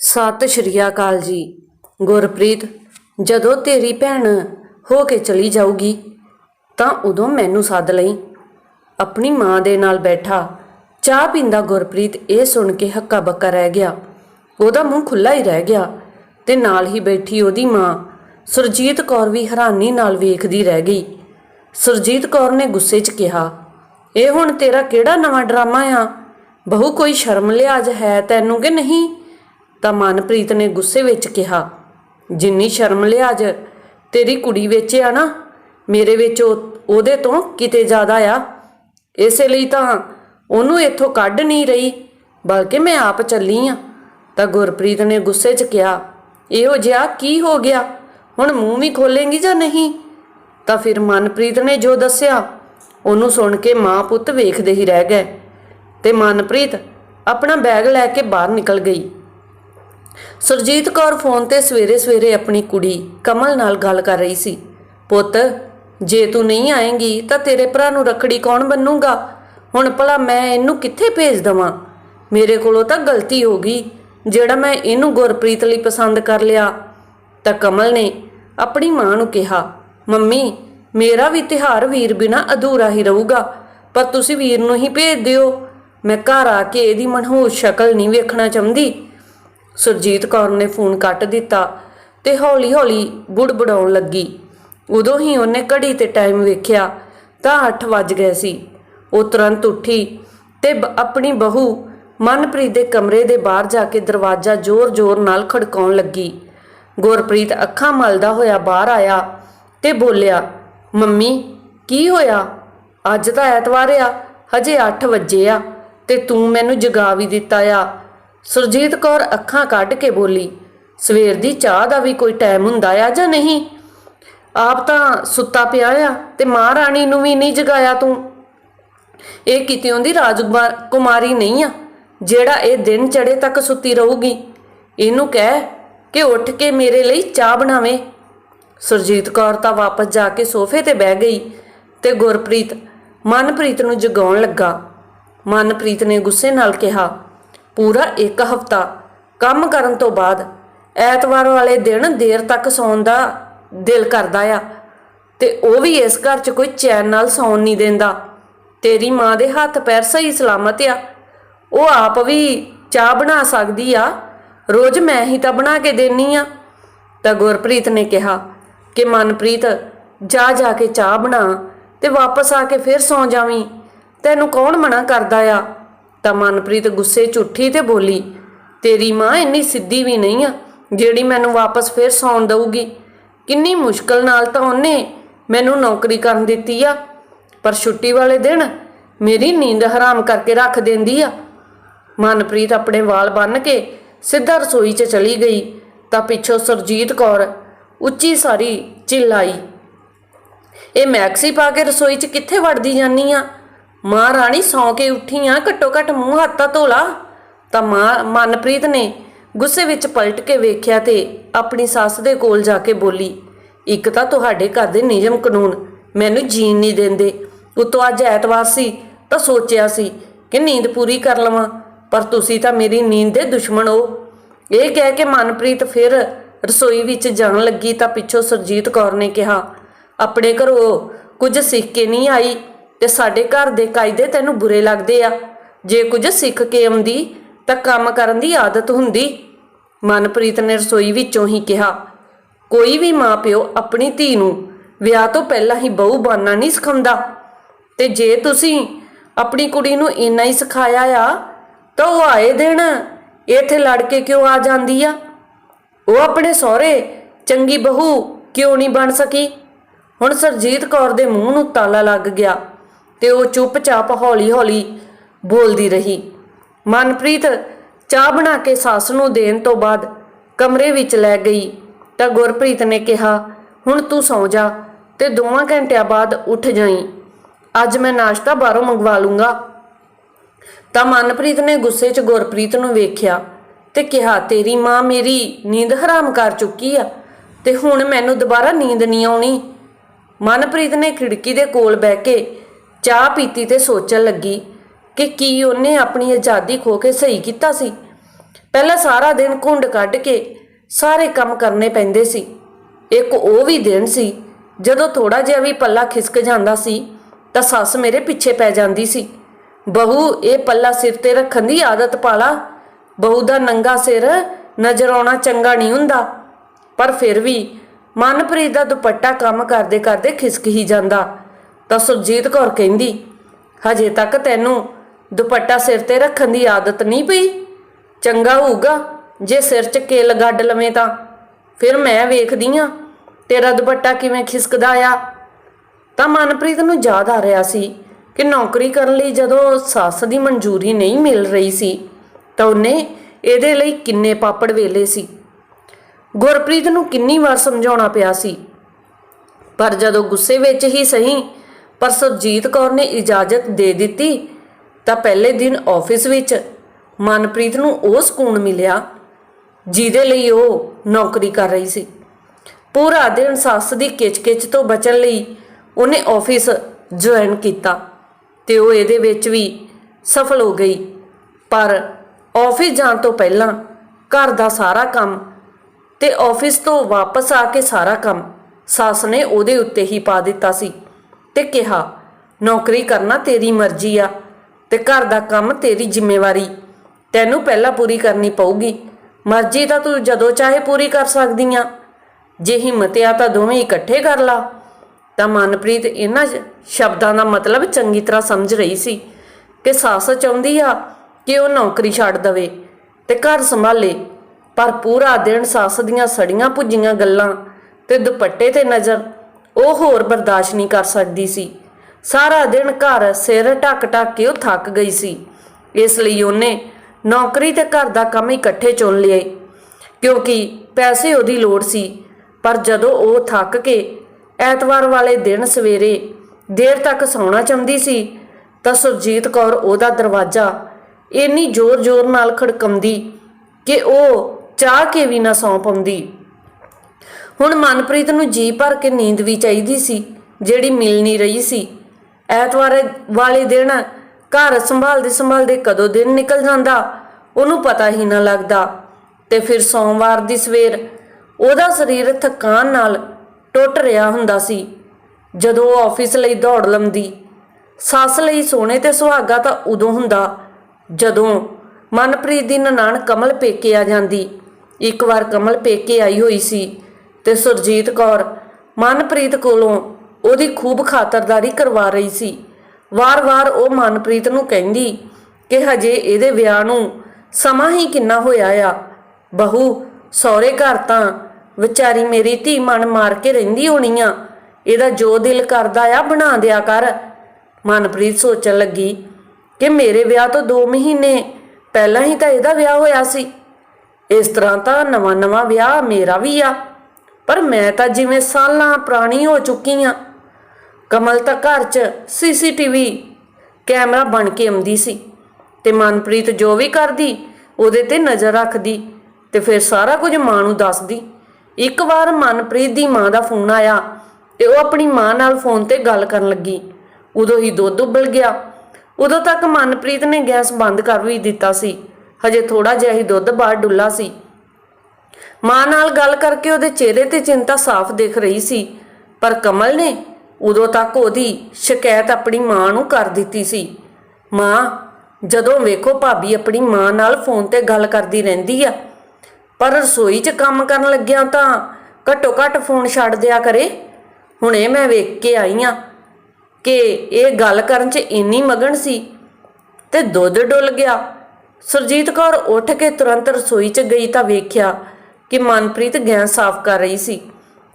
ਸਤਿ ਸ਼੍ਰੀ ਅਕਾਲ ਜੀ। ਗੁਰਪ੍ਰੀਤ, ਜਦੋਂ ਤੇਰੀ ਭੈਣ ਹੋ ਕੇ ਚਲੀ ਜਾਊਗੀ, ਤਾਂ ਉਦੋਂ ਮੈਨੂੰ ਸੱਦ ਲਈ। ਆਪਣੀ ਮਾਂ ਦੇ ਨਾਲ ਬੈਠਾ ਚਾਹ ਪੀਂਦਾ ਗੁਰਪ੍ਰੀਤ ਇਹ ਸੁਣ ਕੇ ਹੱਕਾ ਬੱਕਾ ਰਹਿ ਗਿਆ। ਉਹਦਾ ਮੂੰਹ ਖੁੱਲਾ ਹੀ ਰਹਿ ਗਿਆ ਤੇ ਨਾਲ ਹੀ ਬੈਠੀ ਉਹਦੀ ਮਾਂ ਸੁਰਜੀਤ ਕੌਰ ਵੀ ਹੈਰਾਨੀ ਨਾਲ ਵੇਖਦੀ ਰਹਿ ਗਈ। ਸੁਰਜੀਤ ਕੌਰ ਨੇ ਗੁੱਸੇ 'ਚ ਕਿਹਾ, ਇਹ ਹੁਣ ਤੇਰਾ ਕਿਹੜਾ ਨਵਾਂ ਡਰਾਮਾ ਆ? ਬਹੂ, ਕੋਈ ਸ਼ਰਮ ਲਿਆਜ ਹੈ ਤੈਨੂੰ ਕਿ ਨਹੀਂ? ਤਾਂ ਮਨਪ੍ਰੀਤ ਨੇ ਗੁੱਸੇ ਵਿੱਚ ਕਿਹਾ, ਜਿੰਨੀ ਸ਼ਰਮ ਲਿਆਜ ਤੇਰੀ ਕੁੜੀ ਵਿੱਚ ਆ ਨਾ, ਮੇਰੇ ਵਿੱਚ ਉਹ- ਉਹਦੇ ਤੋਂ ਕਿਤੇ ਜ਼ਿਆਦਾ ਆ। ਇਸੇ ਲਈ ਤਾਂ ਉਹਨੂੰ ਇੱਥੋਂ ਕੱਢ ਨਹੀਂ ਰਹੀ, ਬਲਕਿ ਮੈਂ ਆਪ ਚੱਲੀ ਆ। ਤਾਂ ਗੁਰਪ੍ਰੀਤ ਨੇ ਗੁੱਸੇ 'ਚ ਕਿਹਾ, ਇਹੋ ਜਿਹਾ ਕੀ ਹੋ ਗਿਆ? ਹੁਣ ਮੂੰਹ ਵੀ ਖੋਲੇਂਗੀ ਜਾਂ ਨਹੀਂ? ਤਾਂ ਫਿਰ ਮਨਪ੍ਰੀਤ ਨੇ ਜੋ ਦੱਸਿਆ, ਉਹਨੂੰ ਸੁਣ ਕੇ ਮਾਂ ਪੁੱਤ ਵੇਖਦੇ ਹੀ ਰਹਿ ਗਏ ਤੇ ਮਨਪ੍ਰੀਤ ਆਪਣਾ ਬੈਗ ਲੈ ਕੇ ਬਾਹਰ ਨਿਕਲ ਗਈ। ਸੁਰਜੀਤ ਕੌਰ ਫੋਨ ਤੇ ਸਵੇਰੇ ਸਵੇਰੇ ਆਪਣੀ ਕੁੜੀ ਕਮਲ ਨਾਲ ਗੱਲ ਕਰ ਰਹੀ ਸੀ। ਪੁੱਤ, ਜੇ ਤੂੰ ਨਹੀਂ ਆਏਂਗੀ ਤਾਂ ਤੇਰੇ ਭਰਾ ਨੂੰ ਰੱਖੜੀ ਕੌਣ ਬੰਨੂਗਾ? ਹੁਣ ਭਲਾ ਮੈਂ ਇਹਨੂੰ ਕਿੱਥੇ ਭੇਜ ਦਵਾਂ? ਮੇਰੇ ਕੋਲੋਂ ਤਾਂ ਗਲਤੀ ਹੋ ਗਈ, ਜਿਹੜਾ ਮੈਂ ਇਹਨੂੰ ਗੁਰਪ੍ਰੀਤ ਲਈ ਪਸੰਦ ਕਰ ਲਿਆ। ਤਾਂ ਕਮਲ ਨੇ ਆਪਣੀ ਮਾਂ ਨੂੰ ਕਿਹਾ, ਮੰਮੀ, ਮੇਰਾ ਵੀ ਤਿਹਾਰ ਵੀਰ ਬਿਨਾ ਅਧੂਰਾ ਹੀ ਰਹੂਗਾ, ਪਰ ਤੁਸੀਂ ਵੀਰ ਨੂੰ ਹੀ ਭੇਜ ਦਿਓ। ਮੈਂ ਘਰ ਆ ਕੇ ਇਹਦੀ ਮਨਹੂਸ ਸ਼ਕਲ ਨਹੀਂ ਵੇਖਣਾ ਚਾਹੁੰਦੀ। ਸੁਰਜੀਤ ਕੌਰ ਨੇ ਫੋਨ ਕੱਟ ਦਿੱਤਾ ਤੇ ਹੌਲੀ-ਹੌਲੀ ਬੁੜਬੜਾਉਣ ਲੱਗੀ। ਉਦੋਂ ਹੀ ਉਹਨੇ ਘੜੀ ਤੇ ਟਾਈਮ ਵੇਖਿਆ ਤਾਂ 8 ਵੱਜ ਗਏ ਸੀ। ਉਹ ਤੁਰੰਤ ਉੱਠੀ ਤੇ ਬ- ਆਪਣੀ ਬਹੂ ਮਨਪ੍ਰੀਤ ਦੇ ਕਮਰੇ ਦੇ ਬਾਹਰ ਜਾ ਕੇ ਦਰਵਾਜ਼ਾ ਜ਼ੋਰ-ਜ਼ੋਰ ਨਾਲ ਖੜਕਾਉਣ ਲੱਗੀ। ਗੁਰਪ੍ਰੀਤ ਅੱਖਾਂ ਮਲਦਾ ਹੋਇਆ ਬਾਹਰ ਆਇਆ ਤੇ ਬੋਲਿਆ, ਮੰਮੀ, ਕੀ ਹੋਇਆ? ਅੱਜ ਤਾਂ ਐਤਵਾਰ ਆ, ਹਜੇ 8 ਵਜੇ ਆ ਤੇ ਤੂੰ ਮੈਨੂੰ ਜਗਾ ਵੀ ਦਿੱਤਾ ਆ। ਸੁਰਜੀਤ ਕੌਰ ਅੱਖਾਂ ਕੱਢ ਕੇ ਬੋਲੀ, ਸਵੇਰ ਦੀ ਚਾਹ ਦਾ ਵੀ ਕੋਈ ਟਾਈਮ ਹੁੰਦਾ ਆ ਜਾਂ ਨਹੀਂ? ਆਪ ਤਾਂ ਸੁੱਤਾ ਪਿਆ ਆ ਤੇ ਮਹਾਰਾਣੀ ਨੂੰ ਵੀ ਨਹੀਂ ਜਗਾਇਆ ਤੂੰ। ਇਹ ਕਿਤੇ ਦੀ ਰਾਜਕੁਮਾਰ ਕੁਮਾਰੀ ਨਹੀਂ ਆ, ਜਿਹੜਾ ਇਹ ਦਿਨ ਚੜੇ ਤੱਕ ਸੁੱਤੀ ਰਹੂਗੀ। ਇਹਨੂੰ ਕਹਿ ਕਿ ਉੱਠ ਕੇ ਮੇਰੇ ਲਈ ਚਾਹ ਬਣਾਵੇ। ਸੁਰਜੀਤ ਕੌਰ ਤਾਂ ਵਾਪਸ ਜਾ ਕੇ ਸੋਫੇ ਤੇ ਬਹਿ ਗਈ ਤੇ ਗੁਰਪ੍ਰੀਤ, ਮਨਪ੍ਰੀਤ ਨੂੰ ਜਗਾਉਣ ਲੱਗਾ। ਮਨਪ੍ਰੀਤ ਨੇ ਗੁੱਸੇ ਨਾਲ ਕਿਹਾ ਪੂਰਾ ਇੱਕ ਹਫਤਾ। ਕੰਮ ਕਰਨ ਤੋਂ ਬਾਅਦ ਐਤਵਾਰ ਵਾਲੇ ਦਿਨ ਦੇਰ ਤੱਕ ਸੌਣ ਦਾ ਦਿਲ ਕਰਦਾ ਆ ਤੇ ਉਹ ਵੀ ਇਸ ਘਰ 'ਚ ਕੋਈ ਚੈਨ ਨਾਲ ਸੌਣ ਨਹੀਂ ਦਿੰਦਾ। ਤੇਰੀ ਮਾਂ ਦੇ ਹੱਥ ਪੈਰ ਸਹੀ ਸਲਾਮਤ ਆ। ਉਹ ਆਪ ਵੀ ਚਾਹ ਬਣਾ ਸਕਦੀ ਆ। ਰੋਜ਼ ਮੈਂ ਹੀ ਤਾਂ ਬਣਾ ਕੇ ਦੇਣੀ ਆ। ਤਾਂ ਗੁਰਪ੍ਰੀਤ ਨੇ ਕਿਹਾ ਕਿ ਮਨਪ੍ਰੀਤ, ਜਾ ਜਾ ਕੇ ਚਾਹ ਬਣਾ ਤੇ ਵਾਪਸ ਆ ਕੇ ਫਿਰ ਸੌਂ ਜਾਵੀਂ। ਤੈਨੂੰ ਕੌਣ ਮਨਾ ਕਰਦਾ ਆ? ਤਾਂ ਮਨਪ੍ਰੀਤ ਗੁੱਸੇ 'ਚ ਉੱਠੀ ਤੇ ਬੋਲੀ, ਤੇਰੀ ਮਾਂ ਇੰਨੀ ਸਿੱਧੀ ਵੀ ਨਹੀਂ ਆ, ਜਿਹੜੀ ਮੈਨੂੰ ਵਾਪਸ ਫਿਰ ਸੌਣ ਦਊਗੀ। ਕਿੰਨੀ ਮੁਸ਼ਕਲ ਨਾਲ ਤਾਂ ਉਹਨੇ ਮੈਨੂੰ ਨੌਕਰੀ ਕਰਨ ਦਿੱਤੀ ਆ, ਪਰ ਛੁੱਟੀ ਵਾਲੇ ਦਿਨ ਮੇਰੀ ਨੀਂਦ ਹਰਾਮ ਕਰਕੇ ਰੱਖ ਦਿੰਦੀ ਆ। ਮਨਪ੍ਰੀਤ ਆਪਣੇ ਵਾਲ ਬੰਨ ਕੇ ਸਿੱਧਾ ਰਸੋਈ 'ਚ ਚਲੀ ਗਈ, ਤਾਂ ਪਿੱਛੋਂ ਸਰਜੀਤ ਕੌਰ ਉੱਚੀ ਸਾਰੀ ਚਿল্ਲਾਈ ਇਹ ਮੈਕਸੀ ਪਾ ਕੇ ਰਸੋਈ 'ਚ ਕਿੱਥੇ ਵੜਦੀ ਜਾਨੀ ਆ? ਮਾਂ ਰਾਣੀ ਸੌਂ ਕੇ ਉੱਠੀ ਆ, ਘੱਟੋ ਘੱਟ ਮੂੰਹ ਹੱਥ ਤਾਂ ਧੋਲਾ ਤਾਂ ਮਾਂ, ਮਨਪ੍ਰੀਤ ਨੇ ਗੁੱਸੇ ਵਿੱਚ ਪਲਟ ਕੇ ਵੇਖਿਆ ਤੇ ਆਪਣੀ ਸੱਸ ਦੇ ਕੋਲ ਜਾ ਕੇ ਬੋਲੀ, ਇੱਕ ਤਾਂ ਤੁਹਾਡੇ ਘਰ ਦੇ ਨਿਯਮ ਕਾਨੂੰਨ ਮੈਨੂੰ ਜੀਣ ਨਹੀਂ ਦਿੰਦੇ। ਉਤੋਂ ਅੱਜ ਐਤਵਾਰ ਸੀ, ਤਾਂ ਸੋਚਿਆ ਸੀ ਕਿ ਨੀਂਦ ਪੂਰੀ ਕਰ ਲਵਾਂ, ਪਰ ਤੁਸੀਂ ਤਾਂ ਮੇਰੀ ਨੀਂਦ ਦੇ ਦੁਸ਼ਮਣ ਹੋ। ਇਹ ਕਹਿ ਕੇ ਮਨਪ੍ਰੀਤ ਫਿਰ ਰਸੋਈ ਵਿੱਚ ਜਾਣ ਲੱਗੀ ਤਾਂ ਪਿੱਛੋਂ ਸਰਜੀਤ ਕੌਰ ਨੇ ਕਿਹਾ, ਆਪਣੇ ਘਰੋਂ ਕੁਝ ਸਿੱਖ ਕੇ ਨਹੀਂ ਆਈ। ਤੇ ਸਾਡੇ ਘਰ ਦੇ ਕਾਇਦੇ ਤੈਨੂੰ ਬੁਰੇ ਲੱਗਦੇ ਆ। ਜੇ ਕੁਝ ਸਿੱਖ ਕੇ ਆਉਂਦੀ, ਤਾਂ ਕੰਮ ਕਰਨ ਦੀ ਆਦਤ ਹੁੰਦੀ। ਮਨਪ੍ਰੀਤ ਨੇ ਰਸੋਈ ਵਿੱਚੋਂ ਹੀ ਕਿਹਾ, ਕੋਈ ਵੀ ਮਾਪਿਓ ਆਪਣੀ ਧੀ ਨੂੰ ਵਿਆਹ ਤੋਂ ਪਹਿਲਾਂ ਹੀ ਬਹੂ ਬਣਨਾ ਨਹੀਂ ਸਿਖਾਉਂਦਾ। ਤੇ ਜੇ ਤੁਸੀਂ ਆਪਣੀ ਕੁੜੀ ਨੂੰ ਇੰਨਾ ਹੀ ਸਿਖਾਇਆ ਆ, ਤਾਂ ਉਹ ਆਏ ਦਿਨ ਇੱਥੇ ਲੜ ਕੇ ਕਿਉਂ ਆ ਜਾਂਦੀ ਆ? ਉਹ ਆਪਣੇ ਸਹੁਰੇ ਚੰਗੀ ਬਹੂ ਕਿਉਂ ਨਹੀਂ ਬਣ ਸਕੀ? ਹੁਣ ਸਰਜੀਤ ਕੌਰ ਦੇ ਮੂੰਹ ਨੂੰ ਤਾਲਾ ਲੱਗ ਗਿਆ। ਤੇ ਉਹ ਚੁੱਪਚਾਪ ਹੌਲੀ-ਹੌਲੀ ਬੋਲਦੀ ਰਹੀ। ਮਨਪ੍ਰੀਤ ਚਾਹ ਬਣਾ ਕੇ ਸੱਸ ਨੂੰ ਦੇਣ ਤੋਂ ਬਾਅਦ ਕਮਰੇ ਵਿੱਚ ਲੈ ਗਈ ਤਾਂ ਗੁਰਪ੍ਰੀਤ ਨੇ ਕਿਹਾ, ਹੁਣ ਤੂੰ ਸੌਂ ਜਾ ਤੇ ਦੋਵਾਂ ਘੰਟਿਆਂ ਬਾਅਦ ਉੱਠ ਜਾਈਂ। ਅੱਜ ਮੈਂ ਨਾਸ਼ਤਾ ਬਾਹਰੋਂ ਮੰਗਵਾ ਲੂੰਗਾ। ਤਾਂ ਮਨਪ੍ਰੀਤ ਨੇ ਗੁੱਸੇ 'ਚ ਗੁਰਪ੍ਰੀਤ ਨੂੰ ਵੇਖਿਆ ਤੇ ਕਿਹਾ, ਤੇਰੀ ਮਾਂ ਮੇਰੀ ਨੀਂਦ ਹਰਾਮ ਕਰ ਚੁੱਕੀ ਆ ਤੇ ਹੁਣ ਮੈਨੂੰ ਦੁਬਾਰਾ ਨੀਂਦ ਨਹੀਂ ਆਉਣੀ। ਮਨਪ੍ਰੀਤ ਨੇ ਖਿੜਕੀ ਦੇ ਕੋਲ ਬਹਿ ਕੇ ਚਾਹ ਪੀਤੀ ਤੇ ਸੋਚਣ ਲੱਗੀ ਕਿ ਕੀ ਉਹਨੇ ਆਪਣੀ ਆਜ਼ਾਦੀ ਖੋ ਕੇ ਸਹੀ ਕੀਤਾ ਸੀ। ਪਹਿਲਾਂ ਸਾਰਾ ਦਿਨ ਘੁੰਡ ਕੱਢ ਕੇ ਸਾਰੇ ਕੰਮ ਕਰਨੇ ਪੈਂਦੇ ਸੀ। ਇੱਕ ਉਹ ਵੀ ਦਿਨ ਸੀ ਜਦੋਂ ਥੋੜਾ ਜਿਹਾ ਵੀ ਪੱਲਾ ਖਿਸਕ ਜਾਂਦਾ ਸੀ ਤਾਂ ਸੱਸ ਮੇਰੇ ਪਿੱਛੇ ਪੈ ਜਾਂਦੀ ਸੀ। ਬਹੂ, ਇਹ ਪੱਲਾ ਸਿਰ ਤੇ ਰੱਖਣ ਦੀ ਆਦਤ ਪਾਲਾ। ਬਹੂ ਦਾ ਨੰਗਾ ਸਿਰ ਨਜ਼ਰ ਆਉਣਾ ਚੰਗਾ ਨਹੀਂ ਹੁੰਦਾ। ਪਰ ਫਿਰ ਵੀ ਮਨਪ੍ਰੀਤ ਦਾ ਦੁਪੱਟਾ ਕੰਮ ਕਰਦੇ ਕਰਦੇ ਖਿਸਕ ਹੀ ਜਾਂਦਾ। ਤਾਂ ਸੁਰਜੀਤ ਕੌਰ ਕਹਿੰਦੀ, ਹਜੇ ਤੱਕ ਤੈਨੂੰ ਦੁਪੱਟਾ ਸਿਰ ਤੇ ਰੱਖਣ ਦੀ ਆਦਤ ਨਹੀਂ ਪਈ? ਚੰਗਾ ਹੋਊਗਾ ਜੇ ਸਿਰ 'ਚ ਕੇਲ ਗੱਡ ਲਵੇਂ ਤਾਂ। ਫਿਰ ਮੈਂ ਵੇਖਦੀ ਆ, ਤੇਰਾ ਦੁਪੱਟਾ ਕਿਵੇਂ ਖਿਸਕਦਾ ਆ? ਤਾਂ ਮਨਪ੍ਰੀਤ ਨੂੰ ਯਾਦ ਆ ਰਿਹਾ ਸੀ ਕਿ ਨੌਕਰੀ ਕਰਨ ਲਈ ਜਦੋਂ ਸੱਸ ਦੀ ਮਨਜ਼ੂਰੀ ਨਹੀਂ ਮਿਲ ਰਹੀ ਸੀ, ਤਾਂ ਉਹਨੇ ਇਹਦੇ ਲਈ ਕਿੰਨੇ ਪਾਪੜ ਵੇਲੇ ਸੀ। ਗੁਰਪ੍ਰੀਤ ਨੂੰ ਕਿੰਨੀ ਵਾਰ ਸਮਝਾਉਣਾ ਪਿਆ ਸੀ, ਪਰ ਜਦੋਂ ਗੁੱਸੇ ਵਿੱਚ ਹੀ ਸਹੀ ਪਰ ਸੁਰਜੀਤ ਕੌਰ ਨੇ ਇਜਾਜ਼ਤ ਦੇ ਦਿੱਤੀ ਤਾਂ ਪਹਿਲੇ ਦਿਨ ਆਫਿਸ ਵਿੱਚ ਮਨਪ੍ਰੀਤ ਨੂੰ ਉਹ ਸਕੂਨ ਮਿਲਿਆ, ਜਿਹਦੇ ਲਈ ਉਹ ਨੌਕਰੀ ਕਰ ਰਹੀ ਸੀ। ਪੂਰਾ ਦਿਨ ਸੱਸ ਦੀ ਕਿਚਕਿਚ ਤੋਂ ਬਚਣ ਲਈ ਉਹਨੇ ਆਫਿਸ ਜੁਆਇਨ ਕੀਤਾ ਤੇ ਉਹ ਇਹਦੇ ਵਿੱਚ ਵੀ ਸਫਲ ਹੋ ਗਈ। ਪਰ ਆਫਿਸ ਜਾਣ ਤੋਂ ਪਹਿਲਾਂ ਘਰ ਦਾ ਸਾਰਾ ਕੰਮ ਤੇ ਆਫਿਸ ਤੋਂ ਵਾਪਸ ਆ ਕੇ ਸਾਰਾ ਕੰਮ ਸੱਸ ਨੇ ਉਹਦੇ ਉੱਤੇ ਹੀ ਪਾ ਦਿੱਤਾ ਸੀ। ਤੇ ਕਿਹਾ, ਨੌਕਰੀ ਕਰਨਾ ਤੇਰੀ ਮਰਜ਼ੀ ਆ ਤੇ ਘਰ ਦਾ ਕੰਮ ਤੇਰੀ ਜ਼ਿੰਮੇਵਾਰੀ। ਤੈਨੂੰ ਪਹਿਲਾਂ ਪੂਰੀ ਕਰਨੀ ਪਊਗੀ। ਮਰਜ਼ੀ ਤਾਂ ਤੂੰ ਜਦੋਂ ਚਾਹੇ ਪੂਰੀ ਕਰ ਸਕਦੀ ਆ ਜੇ ਹਿੰਮਤ ਆ ਤਾਂ ਦੋਵੇਂ ਇਕੱਠੇ ਕਰ ਲਾ। ਤਾਂ ਮਨਪ੍ਰੀਤ ਇਹਨਾਂ ਸ਼ਬਦਾਂ ਦਾ ਮਤਲਬ ਚੰਗੀ ਤਰ੍ਹਾਂ ਸਮਝ ਰਹੀ ਸੀ ਕਿ ਸੱਸ ਚਾਹੁੰਦੀ ਆ ਕਿ ਉਹ ਨੌਕਰੀ ਛੱਡ ਦਵੇ ਤੇ ਘਰ ਸੰਭਾਲੇ। ਪਰ ਪੂਰਾ ਦਿਨ ਸੱਸ ਦੀਆਂ ਸੜੀਆਂ ਭੁੱਜੀਆਂ ਗੱਲਾਂ ਤੇ ਦੁਪੱਟੇ ਤੇ ਨਜ਼ਰ ਉਹ ਹੋਰ ਬਰਦਾਸ਼ਤ ਨਹੀਂ ਕਰ ਸਕਦੀ ਸੀ। ਸਾਰਾ ਦਿਨ ਘਰ ਸਿਰ ਢੱਕ ਢੱਕ ਕੇ ਉਹ ਥੱਕ ਗਈ ਸੀ। ਇਸ ਲਈ ਉਹਨੇ ਨੌਕਰੀ ਤੇ ਘਰ ਦਾ ਕੰਮ ਇਕੱਠੇ ਚੁਣ ਲਏ ਕਿਉਂਕਿ ਪੈਸੇ ਉਹਦੀ ਲੋੜ ਸੀ। ਪਰ ਜਦੋਂ ਉਹ ਥੱਕ ਕੇ ਐਤਵਾਰ ਵਾਲੇ ਦਿਨ ਸਵੇਰੇ ਦੇਰ ਤੱਕ ਸੌਣਾ ਚਾਹੁੰਦੀ ਸੀ, ਤਾਂ ਸੁਰਜੀਤ ਕੌਰ ਉਹਦਾ ਦਰਵਾਜ਼ਾ ਇੰਨੀ ਜ਼ੋਰ-ਜ਼ੋਰ ਨਾਲ ਖੜਕੰਦੀ ਕਿ ਉਹ ਚਾਹ ਕੇ ਵੀ ਨਾ ਸੌਂ ਪਾਉਂਦੀ। ਹੁਣ ਮਨਪ੍ਰੀਤ ਨੂੰ ਜੀ ਭਰ ਕੇ ਨੀਂਦ ਵੀ ਚਾਹੀਦੀ ਸੀ, ਜਿਹੜੀ ਮਿਲ ਨਹੀਂ ਰਹੀ ਸੀ। ਐਤਵਾਰ ਵਾਲੇ ਦਿਨ ਘਰ ਸੰਭਾਲਦੇ ਸੰਭਾਲਦੇ ਕਦੋਂ ਦਿਨ ਨਿਕਲ ਜਾਂਦਾ, ਉਹਨੂੰ ਪਤਾ ਹੀ ਨਾ ਲੱਗਦਾ। ਤੇ ਫਿਰ ਸੋਮਵਾਰ ਦੀ ਸਵੇਰ ਉਹਦਾ ਸਰੀਰ ਥਕਾਨ ਨਾਲ ਟੁੱਟ ਰਿਹਾ ਹੁੰਦਾ ਸੀ। ਜਦੋਂ ਉਹ ਆਫਿਸ ਲਈ ਦੌੜ ਲੰਦੀ ਸੱਸ ਲਈ ਸੋਨੇ ਤੇ ਸੁਹਾਗਾ ਤਾਂ ਉਦੋਂ ਹੁੰਦਾ, ਜਦੋਂ ਮਨਪ੍ਰੀਤ ਦੀ ਨਨਾਣ ਕਮਲ ਪੇਕੇ ਆ ਜਾਂਦੀ। ਇੱਕ ਵਾਰ ਕਮਲ ਪੇਕੇ ਆਈ ਹੋਈ ਸੀ। ਤੇ ਸੁਰਜੀਤ ਕੌਰ ਮਨਪ੍ਰੀਤ ਕੋਲੋਂ ਉਹਦੀ ਖੂਬ ਖਾਤਰਦਾਰੀ ਕਰਵਾ ਰਹੀ ਸੀ। ਵਾਰ-ਵਾਰ ਉਹ ਮਨਪ੍ਰੀਤ ਨੂੰ ਕਹਿੰਦੀ ਕਿ ਹਜੇ ਇਹਦੇ ਵਿਆਹ ਨੂੰ ਸਮਾਂ ਹੀ ਕਿੰਨਾ ਹੋਇਆ ਆ। ਬਹੂ, ਸਹੁਰੇ ਘਰ ਤਾਂ ਵਿਚਾਰੀ ਮੇਰੀ ਧੀ ਮਨ ਮਾਰ ਕੇ ਰਹਿੰਦੀ ਹੋਣੀ ਆ। ਇਹਦਾ ਜੋ ਦਿਲ ਕਰਦਾ ਆ ਬਣਾ ਦਿਆ ਕਰ। ਮਨਪ੍ਰੀਤ ਸੋਚਣ ਲੱਗੀ ਕਿ ਮੇਰੇ ਵਿਆਹ ਤੋਂ 2 ਮਹੀਨੇ ਪਹਿਲਾਂ ਹੀ ਤਾਂ ਇਹਦਾ ਵਿਆਹ ਹੋਇਆ ਸੀ। ਇਸ ਤਰ੍ਹਾਂ ਤਾਂ ਨਵਾਂ ਨਵਾਂ ਵਿਆਹ ਮੇਰਾ ਵੀ ਆ। ਪਰ ਮੈਂ ਤਾਂ ਜਿਵੇਂ ਸਾਲਾਂ ਪੁਰਾਣੀ ਹੋ ਚੁੱਕੀ ਆ, ਕਮਲ ਤਾਂ ਘਰ 'ਚ ਸੀਸੀਟੀਵੀ ਕੈਮਰਾ ਬਣ ਕੇ ਆਉਂਦੀ ਸੀ ਤੇ ਮਨਪ੍ਰੀਤ ਜੋ ਵੀ ਕਰਦੀ, ਉਹਦੇ ਤੇ ਨਜ਼ਰ ਰੱਖਦੀ ਤੇ ਫਿਰ ਸਾਰਾ ਕੁਝ ਮਾਂ ਨੂੰ ਦੱਸਦੀ। ਇੱਕ ਵਾਰ ਮਨਪ੍ਰੀਤ ਦੀ ਮਾਂ ਦਾ ਫੋਨ ਆਇਆ ਤੇ ਉਹ ਆਪਣੀ ਮਾਂ ਨਾਲ ਫੋਨ ਤੇ ਗੱਲ ਕਰਨ ਲੱਗੀ। ਉਦੋਂ ਹੀ ਦੁੱਧ ਉਬਲ ਗਿਆ। ਉਦੋਂ ਤੱਕ ਮਨਪ੍ਰੀਤ ਨੇ ਗੈਸ ਬੰਦ ਕਰ ਵੀ ਦਿੱਤਾ ਸੀ। ਹਜੇ ਥੋੜਾ ਜਿਹਾ ਹੀ ਦੁੱਧ ਬਾਹਰ ਡੁੱਲਾ ਸੀ। ਮਾਂ ਨਾਲ ਗੱਲ ਕਰਕੇ ਉਹਦੇ ਚਿਹਰੇ ਤੇ ਚਿੰਤਾ ਸਾਫ਼ ਦਿਖ ਰਹੀ ਸੀ। ਪਰ ਕਮਲ ਨੇ ਉਦੋਂ ਤੱਕ ਉਹਦੀ ਸ਼ਿਕਾਇਤ ਆਪਣੀ ਮਾਂ ਨੂੰ ਕਰ ਦਿੱਤੀ ਸੀ। ਮਾਂ, ਜਦੋਂ ਵੇਖੋ ਭਾਬੀ ਆਪਣੀ ਮਾਂ ਨਾਲ ਫੋਨ ਤੇ ਗੱਲ ਕਰਦੀ ਰਹਿੰਦੀ ਆ, ਪਰ ਰਸੋਈ 'ਚ ਕੰਮ ਕਰਨ ਲੱਗਿਆ ਤਾਂ ਘੱਟੋ ਘੱਟ ਫੋਨ ਛੱਡ ਦਿਆ ਕਰੇ। ਹੁਣੇ ਮੈਂ ਵੇਖ ਕੇ ਆਈ ਆ ਕਿ ਇਹ ਗੱਲ ਕਰਨ 'ਚ ਇੰਨੀ ਮਗਨ ਸੀ ਤੇ ਦੁੱਧ ਡੁੱਲ ਗਿਆ। ਸੁਰਜੀਤ ਕੌਰ ਉੱਠ ਕੇ ਤੁਰੰਤ ਰਸੋਈ 'ਚ ਗਈ ਤਾਂ ਵੇਖਿਆ ਕਿ ਮਨਪ੍ਰੀਤ ਗੈਸ ਸਾਫ਼ ਕਰ ਰਹੀ ਸੀ।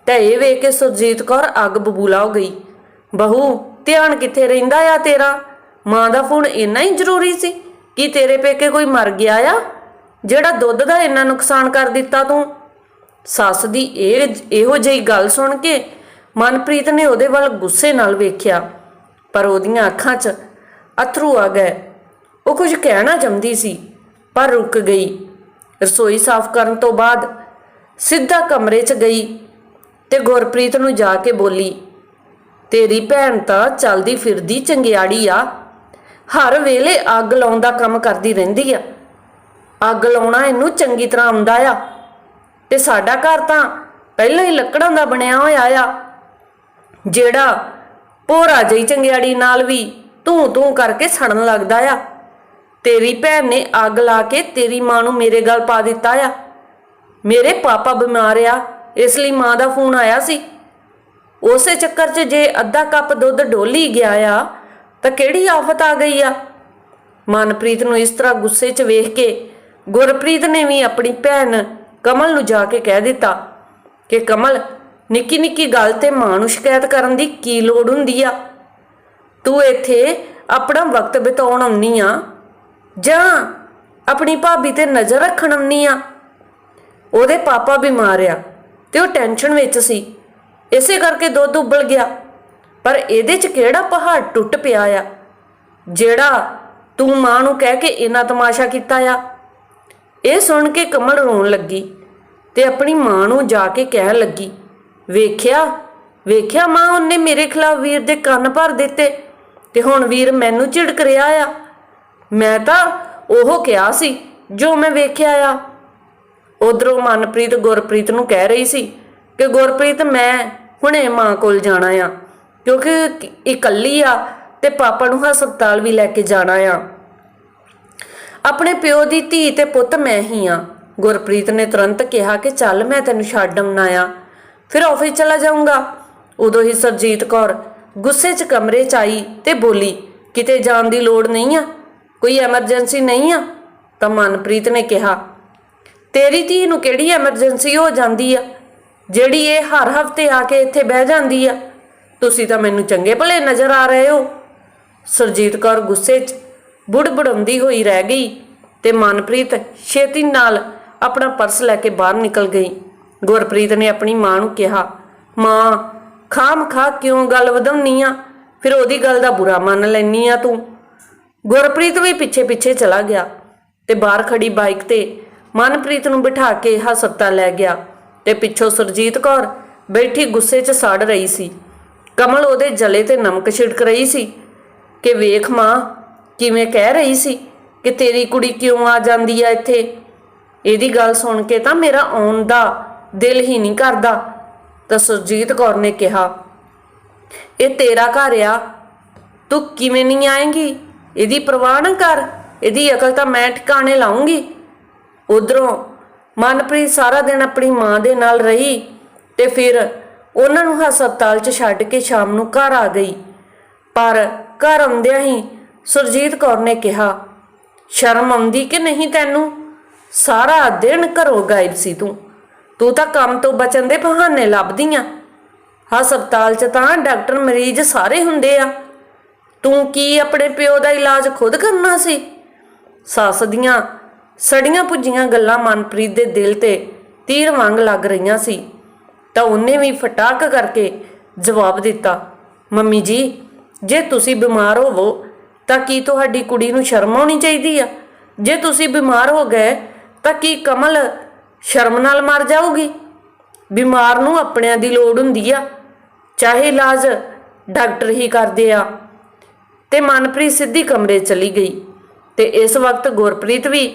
ਤਾਂ ਇਹ ਵੇਖ ਕੇ ਸੁਰਜੀਤ ਕੌਰ ਅੱਗ ਬਬੂਲਾ ਹੋ ਗਈ। ਬਹੂ, ਧਿਆਨ ਕਿੱਥੇ ਰਹਿੰਦਾ ਆ ਤੇਰਾ? ਮਾਂ ਦਾ ਫੋਨ ਇੰਨਾ ਹੀ ਜ਼ਰੂਰੀ ਸੀ ਕਿ ਤੇਰੇ ਪੇਕੇ ਕੋਈ ਮਰ ਗਿਆ ਆ? ਜਿਹੜਾ ਦੁੱਧ ਦਾ ਇੰਨਾ ਨੁਕਸਾਨ ਕਰ ਦਿੱਤਾ ਤੂੰ? ਸੱਸ ਦੀ ਇਹ ਇਹੋ ਜਿਹੀ ਗੱਲ ਸੁਣ ਕੇ ਮਨਪ੍ਰੀਤ ਨੇ ਉਹਦੇ ਵੱਲ ਗੁੱਸੇ ਨਾਲ ਵੇਖਿਆ। ਪਰ ਉਹਦੀਆਂ ਅੱਖਾਂ 'ਚ ਅਥਰੂ ਆ ਗਏ। ਉਹ ਕੁਝ ਕਹਿਣਾ ਚਾਹੁੰਦੀ ਸੀ, ਪਰ ਰੁਕ ਗਈ। ਰਸੋਈ ਸਾਫ਼ ਕਰਨ ਤੋਂ ਬਾਅਦ ਸਿੱਧਾ ਕਮਰੇ 'ਚ ਗਈ ਤੇ ਗੁਰਪ੍ਰੀਤ ਨੂੰ ਜਾ ਕੇ ਬੋਲੀ, ਤੇਰੀ ਭੈਣ ਤਾਂ ਚਲਦੀ ਫਿਰਦੀ ਚੰਗਿਆੜੀ ਆ। ਹਰ ਵੇਲੇ ਅੱਗ ਲਾਉਣ ਦਾ ਕੰਮ ਕਰਦੀ ਰਹਿੰਦੀ ਆ। ਅੱਗ ਲਾਉਣਾ ਇਹਨੂੰ ਚੰਗੀ ਤਰ੍ਹਾਂ ਆਉਂਦਾ ਆ। ਤੇ ਸਾਡਾ ਘਰ ਤਾਂ ਪਹਿਲਾਂ ਹੀ ਲੱਕੜਾਂ ਦਾ ਬਣਿਆ ਹੋਇਆ ਆ। ਜਿਹੜਾ ਭੋਰਾ ਜਈ ਚੰਗਿਆੜੀ ਨਾਲ ਵੀ ਤੂੰ ਤੂੰ ਕਰਕੇ ਸੜਨ ਲੱਗਦਾ ਆ। ਤੇਰੀ ਭੈਣ ਨੇ ਅੱਗ ਲਾ ਕੇ ਤੇਰੀ ਮਾਂ ਨੂੰ ਮੇਰੇ ਗਲ ਪਾ ਦਿੱਤਾ ਆ। ਮੇਰੇ ਪਾਪਾ ਬਿਮਾਰ ਆ, ਇਸ ਲਈ ਮਾਂ ਦਾ ਫੋਨ ਆਇਆ ਸੀ। ਉਸੇ ਚੱਕਰ 'ਚ ਜੇ ਅੱਧਾ ਕੱਪ ਦੁੱਧ ਡੋਲੀ ਗਿਆ ਆ, ਤਾਂ ਕਿਹੜੀ ਆਫਤ ਆ ਗਈ ਆ? ਮਨਪ੍ਰੀਤ ਨੂੰ ਇਸ ਤਰ੍ਹਾਂ ਗੁੱਸੇ 'ਚ ਵੇਖ ਕੇ ਗੁਰਪ੍ਰੀਤ ਨੇ ਵੀ ਆਪਣੀ ਭੈਣ ਕਮਲ ਨੂੰ ਜਾ ਕੇ ਕਹਿ ਦਿੱਤਾ ਕਿ ਕਮਲ, ਨਿੱਕੀ ਨਿੱਕੀ ਗੱਲ ਤੇ ਮਾਂ ਨੂੰ ਸ਼ਿਕਾਇਤ ਕਰਨ ਦੀ ਕੀ ਲੋੜ ਹੁੰਦੀ ਆ? ਤੂੰ ਇੱਥੇ ਆਪਣਾ ਵਕਤ ਬਿਤਾਉਣ ਆਉਣੀ ਆ ਜਾਂ ਆਪਣੀ ਭਾਬੀ ਤੇ ਨਜ਼ਰ ਰੱਖਣ ਆਉਣੀ ਆ? ਉਹਦੇ ਪਾਪਾ ਬਿਮਾਰ ਆ ਤੇ ਉਹ ਟੈਨਸ਼ਨ ਵਿੱਚ ਸੀ। ਇਸੇ ਕਰਕੇ ਦੁੱਧ ਉਬਲ ਗਿਆ। ਪਰ ਇਹਦੇ 'ਚ ਕਿਹੜਾ ਪਹਾੜ ਟੁੱਟ ਪਿਆ ਆ? ਜਿਹੜਾ ਤੂੰ ਮਾਂ ਨੂੰ ਕਹਿ ਕੇ ਇਨਾ ਤਮਾਸ਼ਾ ਕੀਤਾ ਆ? ਇਹ ਸੁਣ ਕੇ ਕਮਲ ਰੋਣ ਲੱਗੀ ਤੇ ਆਪਣੀ ਮਾਂ ਨੂੰ ਜਾ ਕੇ ਕਹਿਣ ਲੱਗੀ, ਵੇਖਿਆ ਵੇਖਿਆ ਮਾਂ, ਉਹਨੇ ਮੇਰੇ ਖਿਲਾਫ ਵੀਰ ਦੇ ਕੰਨ ਭਰ ਦਿੱਤੇ ਤੇ ਹੁਣ ਵੀਰ ਮੈਨੂੰ ਝਿੜਕ ਰਿਹਾ ਆ। ਮੈਂ ਤਾਂ ਉਹ ਕਿਹਾ ਸੀ, ਜੋ ਮੈਂ ਵੇਖਿਆ ਆ। ਉਧਰੋਂ ਮਨਪ੍ਰੀਤ ਗੁਰਪ੍ਰੀਤ ਨੂੰ ਕਹਿ ਰਹੀ ਸੀ ਕਿ ਗੁਰਪ੍ਰੀਤ, ਮੈਂ ਹੁਣੇ ਮਾਂ ਕੋਲ ਜਾਣਾ ਆ, ਕਿਉਂਕਿ ਇਕੱਲੀ ਆ ਤੇ ਪਾਪਾ ਨੂੰ ਹਸਪਤਾਲ ਵੀ ਲੈ ਕੇ ਜਾਣਾ ਆ। ਆਪਣੇ ਪਿਓ ਦੀ ਧੀ ਤੇ ਪੁੱਤ ਮੈਂ ਹੀ ਆ। ਗੁਰਪ੍ਰੀਤ ਨੇ ਤੁਰੰਤ ਕਿਹਾ ਕਿ ਚੱਲ ਮੈਂ ਤੈਨੂੰ ਛੱਡ ਆਉਣਾ ਆ, ਫਿਰ ਆਫਿਸ ਚਲਾ ਜਾਊਂਗਾ। ਉਦੋਂ ਹੀ ਸਰਜੀਤ ਕੌਰ ਗੁੱਸੇ 'ਚ ਕਮਰੇ 'ਚ ਆਈ ਤੇ ਬੋਲੀ, ਕਿਤੇ ਜਾਣ ਦੀ ਲੋੜ ਨਹੀਂ ਆ, ਕੋਈ ਐਮਰਜੈਂਸੀ ਨਹੀਂ ਆ? ਤਾਂ ਮਨਪ੍ਰੀਤ ਨੇ ਕਿਹਾ ਤੇਰੀ ਧੀ ਨੂੰ ਕਿਹੜੀ ਐਮਰਜੈਂਸੀ ਹੋ ਜਾਂਦੀ ਆ? ਜਿਹੜੀ ਇਹ ਹਰ ਹਫ਼ਤੇ ਆ ਕੇ ਇੱਥੇ ਬਹਿ ਜਾਂਦੀ ਆ? ਤੁਸੀਂ ਤਾਂ ਮੈਨੂੰ ਚੰਗੇ ਭਲੇ ਨਜ਼ਰ ਆ ਰਹੇ ਹੋ। ਸਰਜੀਤ ਕੌਰ ਗੁੱਸੇ 'ਚ ਬੁੜਬੜਾਉਂਦੀ ਹੋਈ ਰਹਿ ਗਈ ਤੇ ਮਨਪ੍ਰੀਤ ਛੇਤੀ ਨਾਲ ਆਪਣਾ ਪਰਸ ਲੈ ਕੇ ਬਾਹਰ ਨਿਕਲ ਗਈ। ਗੁਰਪ੍ਰੀਤ ਨੇ ਆਪਣੀ ਮਾਂ ਨੂੰ ਕਿਹਾ, ਮਾਂ, ਖਾਮ ਖਾ ਕਿਉਂ ਗੱਲ ਵਧਾਉਣੀ ਆ? ਫਿਰ ਉਹਦੀ ਗੱਲ ਦਾ ਬੁਰਾ ਮੰਨ ਲੈਣੀ ਆ ਤੂੰ। ਗੁਰਪ੍ਰੀਤ ਵੀ ਪਿੱਛੇ ਪਿੱਛੇ ਚਲਾ ਗਿਆ ਤੇ ਬਾਹਰ ਖੜੀ ਬਾਈਕ ਤੇ ਮਨਪ੍ਰੀਤ ਨੂੰ ਬਿਠਾ ਕੇ ਹਸਪਤਾਲ ਲੈ ਗਿਆ ਤੇ ਪਿੱਛੋਂ ਸੁਰਜੀਤ ਕੌਰ ਬੈਠੀ ਗੁੱਸੇ 'ਚ ਸੜ ਰਹੀ ਸੀ। ਕਮਲ ਉਹਦੇ ਜਲੇ ਤੇ ਨਮਕ ਛਿੜਕ ਰਹੀ ਸੀ ਕਿ ਵੇਖ ਮਾਂ, ਕਿਵੇਂ ਕਹਿ ਰਹੀ ਸੀ ਕਿ ਤੇਰੀ ਕੁੜੀ ਕਿਉਂ ਆ ਜਾਂਦੀ ਆ ਇੱਥੇ? ਇਹਦੀ ਗੱਲ ਸੁਣ ਕੇ ਤਾਂ ਮੇਰਾ ਆਉਣ ਦਾ ਦਿਲ ਹੀ ਨਹੀਂ ਕਰਦਾ, ਤਾਂ ਸੁਰਜੀਤ ਕੌਰ ਨੇ ਕਿਹਾ। ਇਹ ਤੇਰਾ ਘਰ ਆ, ਤੂੰ ਕਿਵੇਂ ਨਹੀਂ ਆਏਂਗੀ? ਇਹਦੀ ਪਰਵਾਹ ਨਾ ਕਰ, ਇਹਦੀ ਅਕਲ ਤਾਂ ਮੈਂ ਠਿਕਾਣੇ ਲਾਉਂਗੀ ਉਧਰੋਂ ਮਨਪ੍ਰੀਤ ਸਾਰਾ ਦਿਨ ਆਪਣੀ ਮਾਂ ਦੇ ਨਾਲ ਰਹੀ ਤੇ ਫਿਰ ਉਹਨਾਂ ਨੂੰ ਹਸਪਤਾਲ 'ਚ ਛੱਡ ਕੇ ਸ਼ਾਮ ਨੂੰ ਘਰ ਆ ਗਈ। ਪਰ ਘਰ ਆਉਂਦਿਆਂ ਹੀ ਸੁਰਜੀਤ ਕੌਰ ਨੇ ਕਿਹਾ, ਸ਼ਰਮ ਆਉਂਦੀ ਕਿ ਨਹੀਂ ਤੈਨੂੰ? ਸਾਰਾ ਦਿਨ ਘਰੋਂ ਗਾਇਬ ਸੀ ਤੂੰ। ਤੂੰ ਤਾਂ ਕੰਮ ਤੋਂ ਬਚਣ ਦੇ ਬਹਾਨੇ ਲੱਭਦੀ ਆ ਹਸਪਤਾਲ 'ਚ ਤਾਂ ਡਾਕਟਰ ਮਰੀਜ਼ ਸਾਰੇ ਹੁੰਦੇ ਆ। ਤੂੰ ਕੀ ਆਪਣੇ ਪਿਓ ਦਾ ਇਲਾਜ ਖੁਦ ਕਰਨਾ ਸੀ? ਸੱਸ ਦੀਆਂ ਸੜੀਆਂ ਪੁੱਜੀਆਂ ਗੱਲਾਂ ਮਨਪ੍ਰੀਤ ਦੇ ਦਿਲ ਤੇ ਤੀਰ ਵਾਂਗ ਲੱਗ ਰਹੀਆਂ ਸੀ। ਤਾਂ ਉਹਨੇ ਵੀ ਫਟਾਕ ਕਰਕੇ ਜਵਾਬ ਦਿੱਤਾ, ਮੰਮੀ ਜੀ, ਜੇ ਤੁਸੀਂ ਬਿਮਾਰ ਹੋਵੋ, ਤਾਂ ਕੀ ਤੁਹਾਡੀ ਕੁੜੀ ਨੂੰ ਸ਼ਰਮ ਆਉਣੀ ਚਾਹੀਦੀ ਆ? ਜੇ ਤੁਸੀਂ ਬਿਮਾਰ ਹੋ ਗਏ, ਤਾਂ ਕੀ ਕਮਲ ਸ਼ਰਮ ਨਾਲ ਮਰ ਜਾਊਗੀ? ਬਿਮਾਰ ਨੂੰ ਆਪਣਿਆਂ ਦੀ ਲੋੜ ਹੁੰਦੀ ਆ। ਚਾਹੇ ਇਲਾਜ ਡਾਕਟਰ ਹੀ ਕਰਦੇ ਆ। ਤੇ ਮਨਪ੍ਰੀਤ ਸਿੱਧੀ ਕਮਰੇ ਚਲੀ ਗਈ ਤੇ ਇਸ ਵਕਤ ਗੁਰਪ੍ਰੀਤ ਵੀ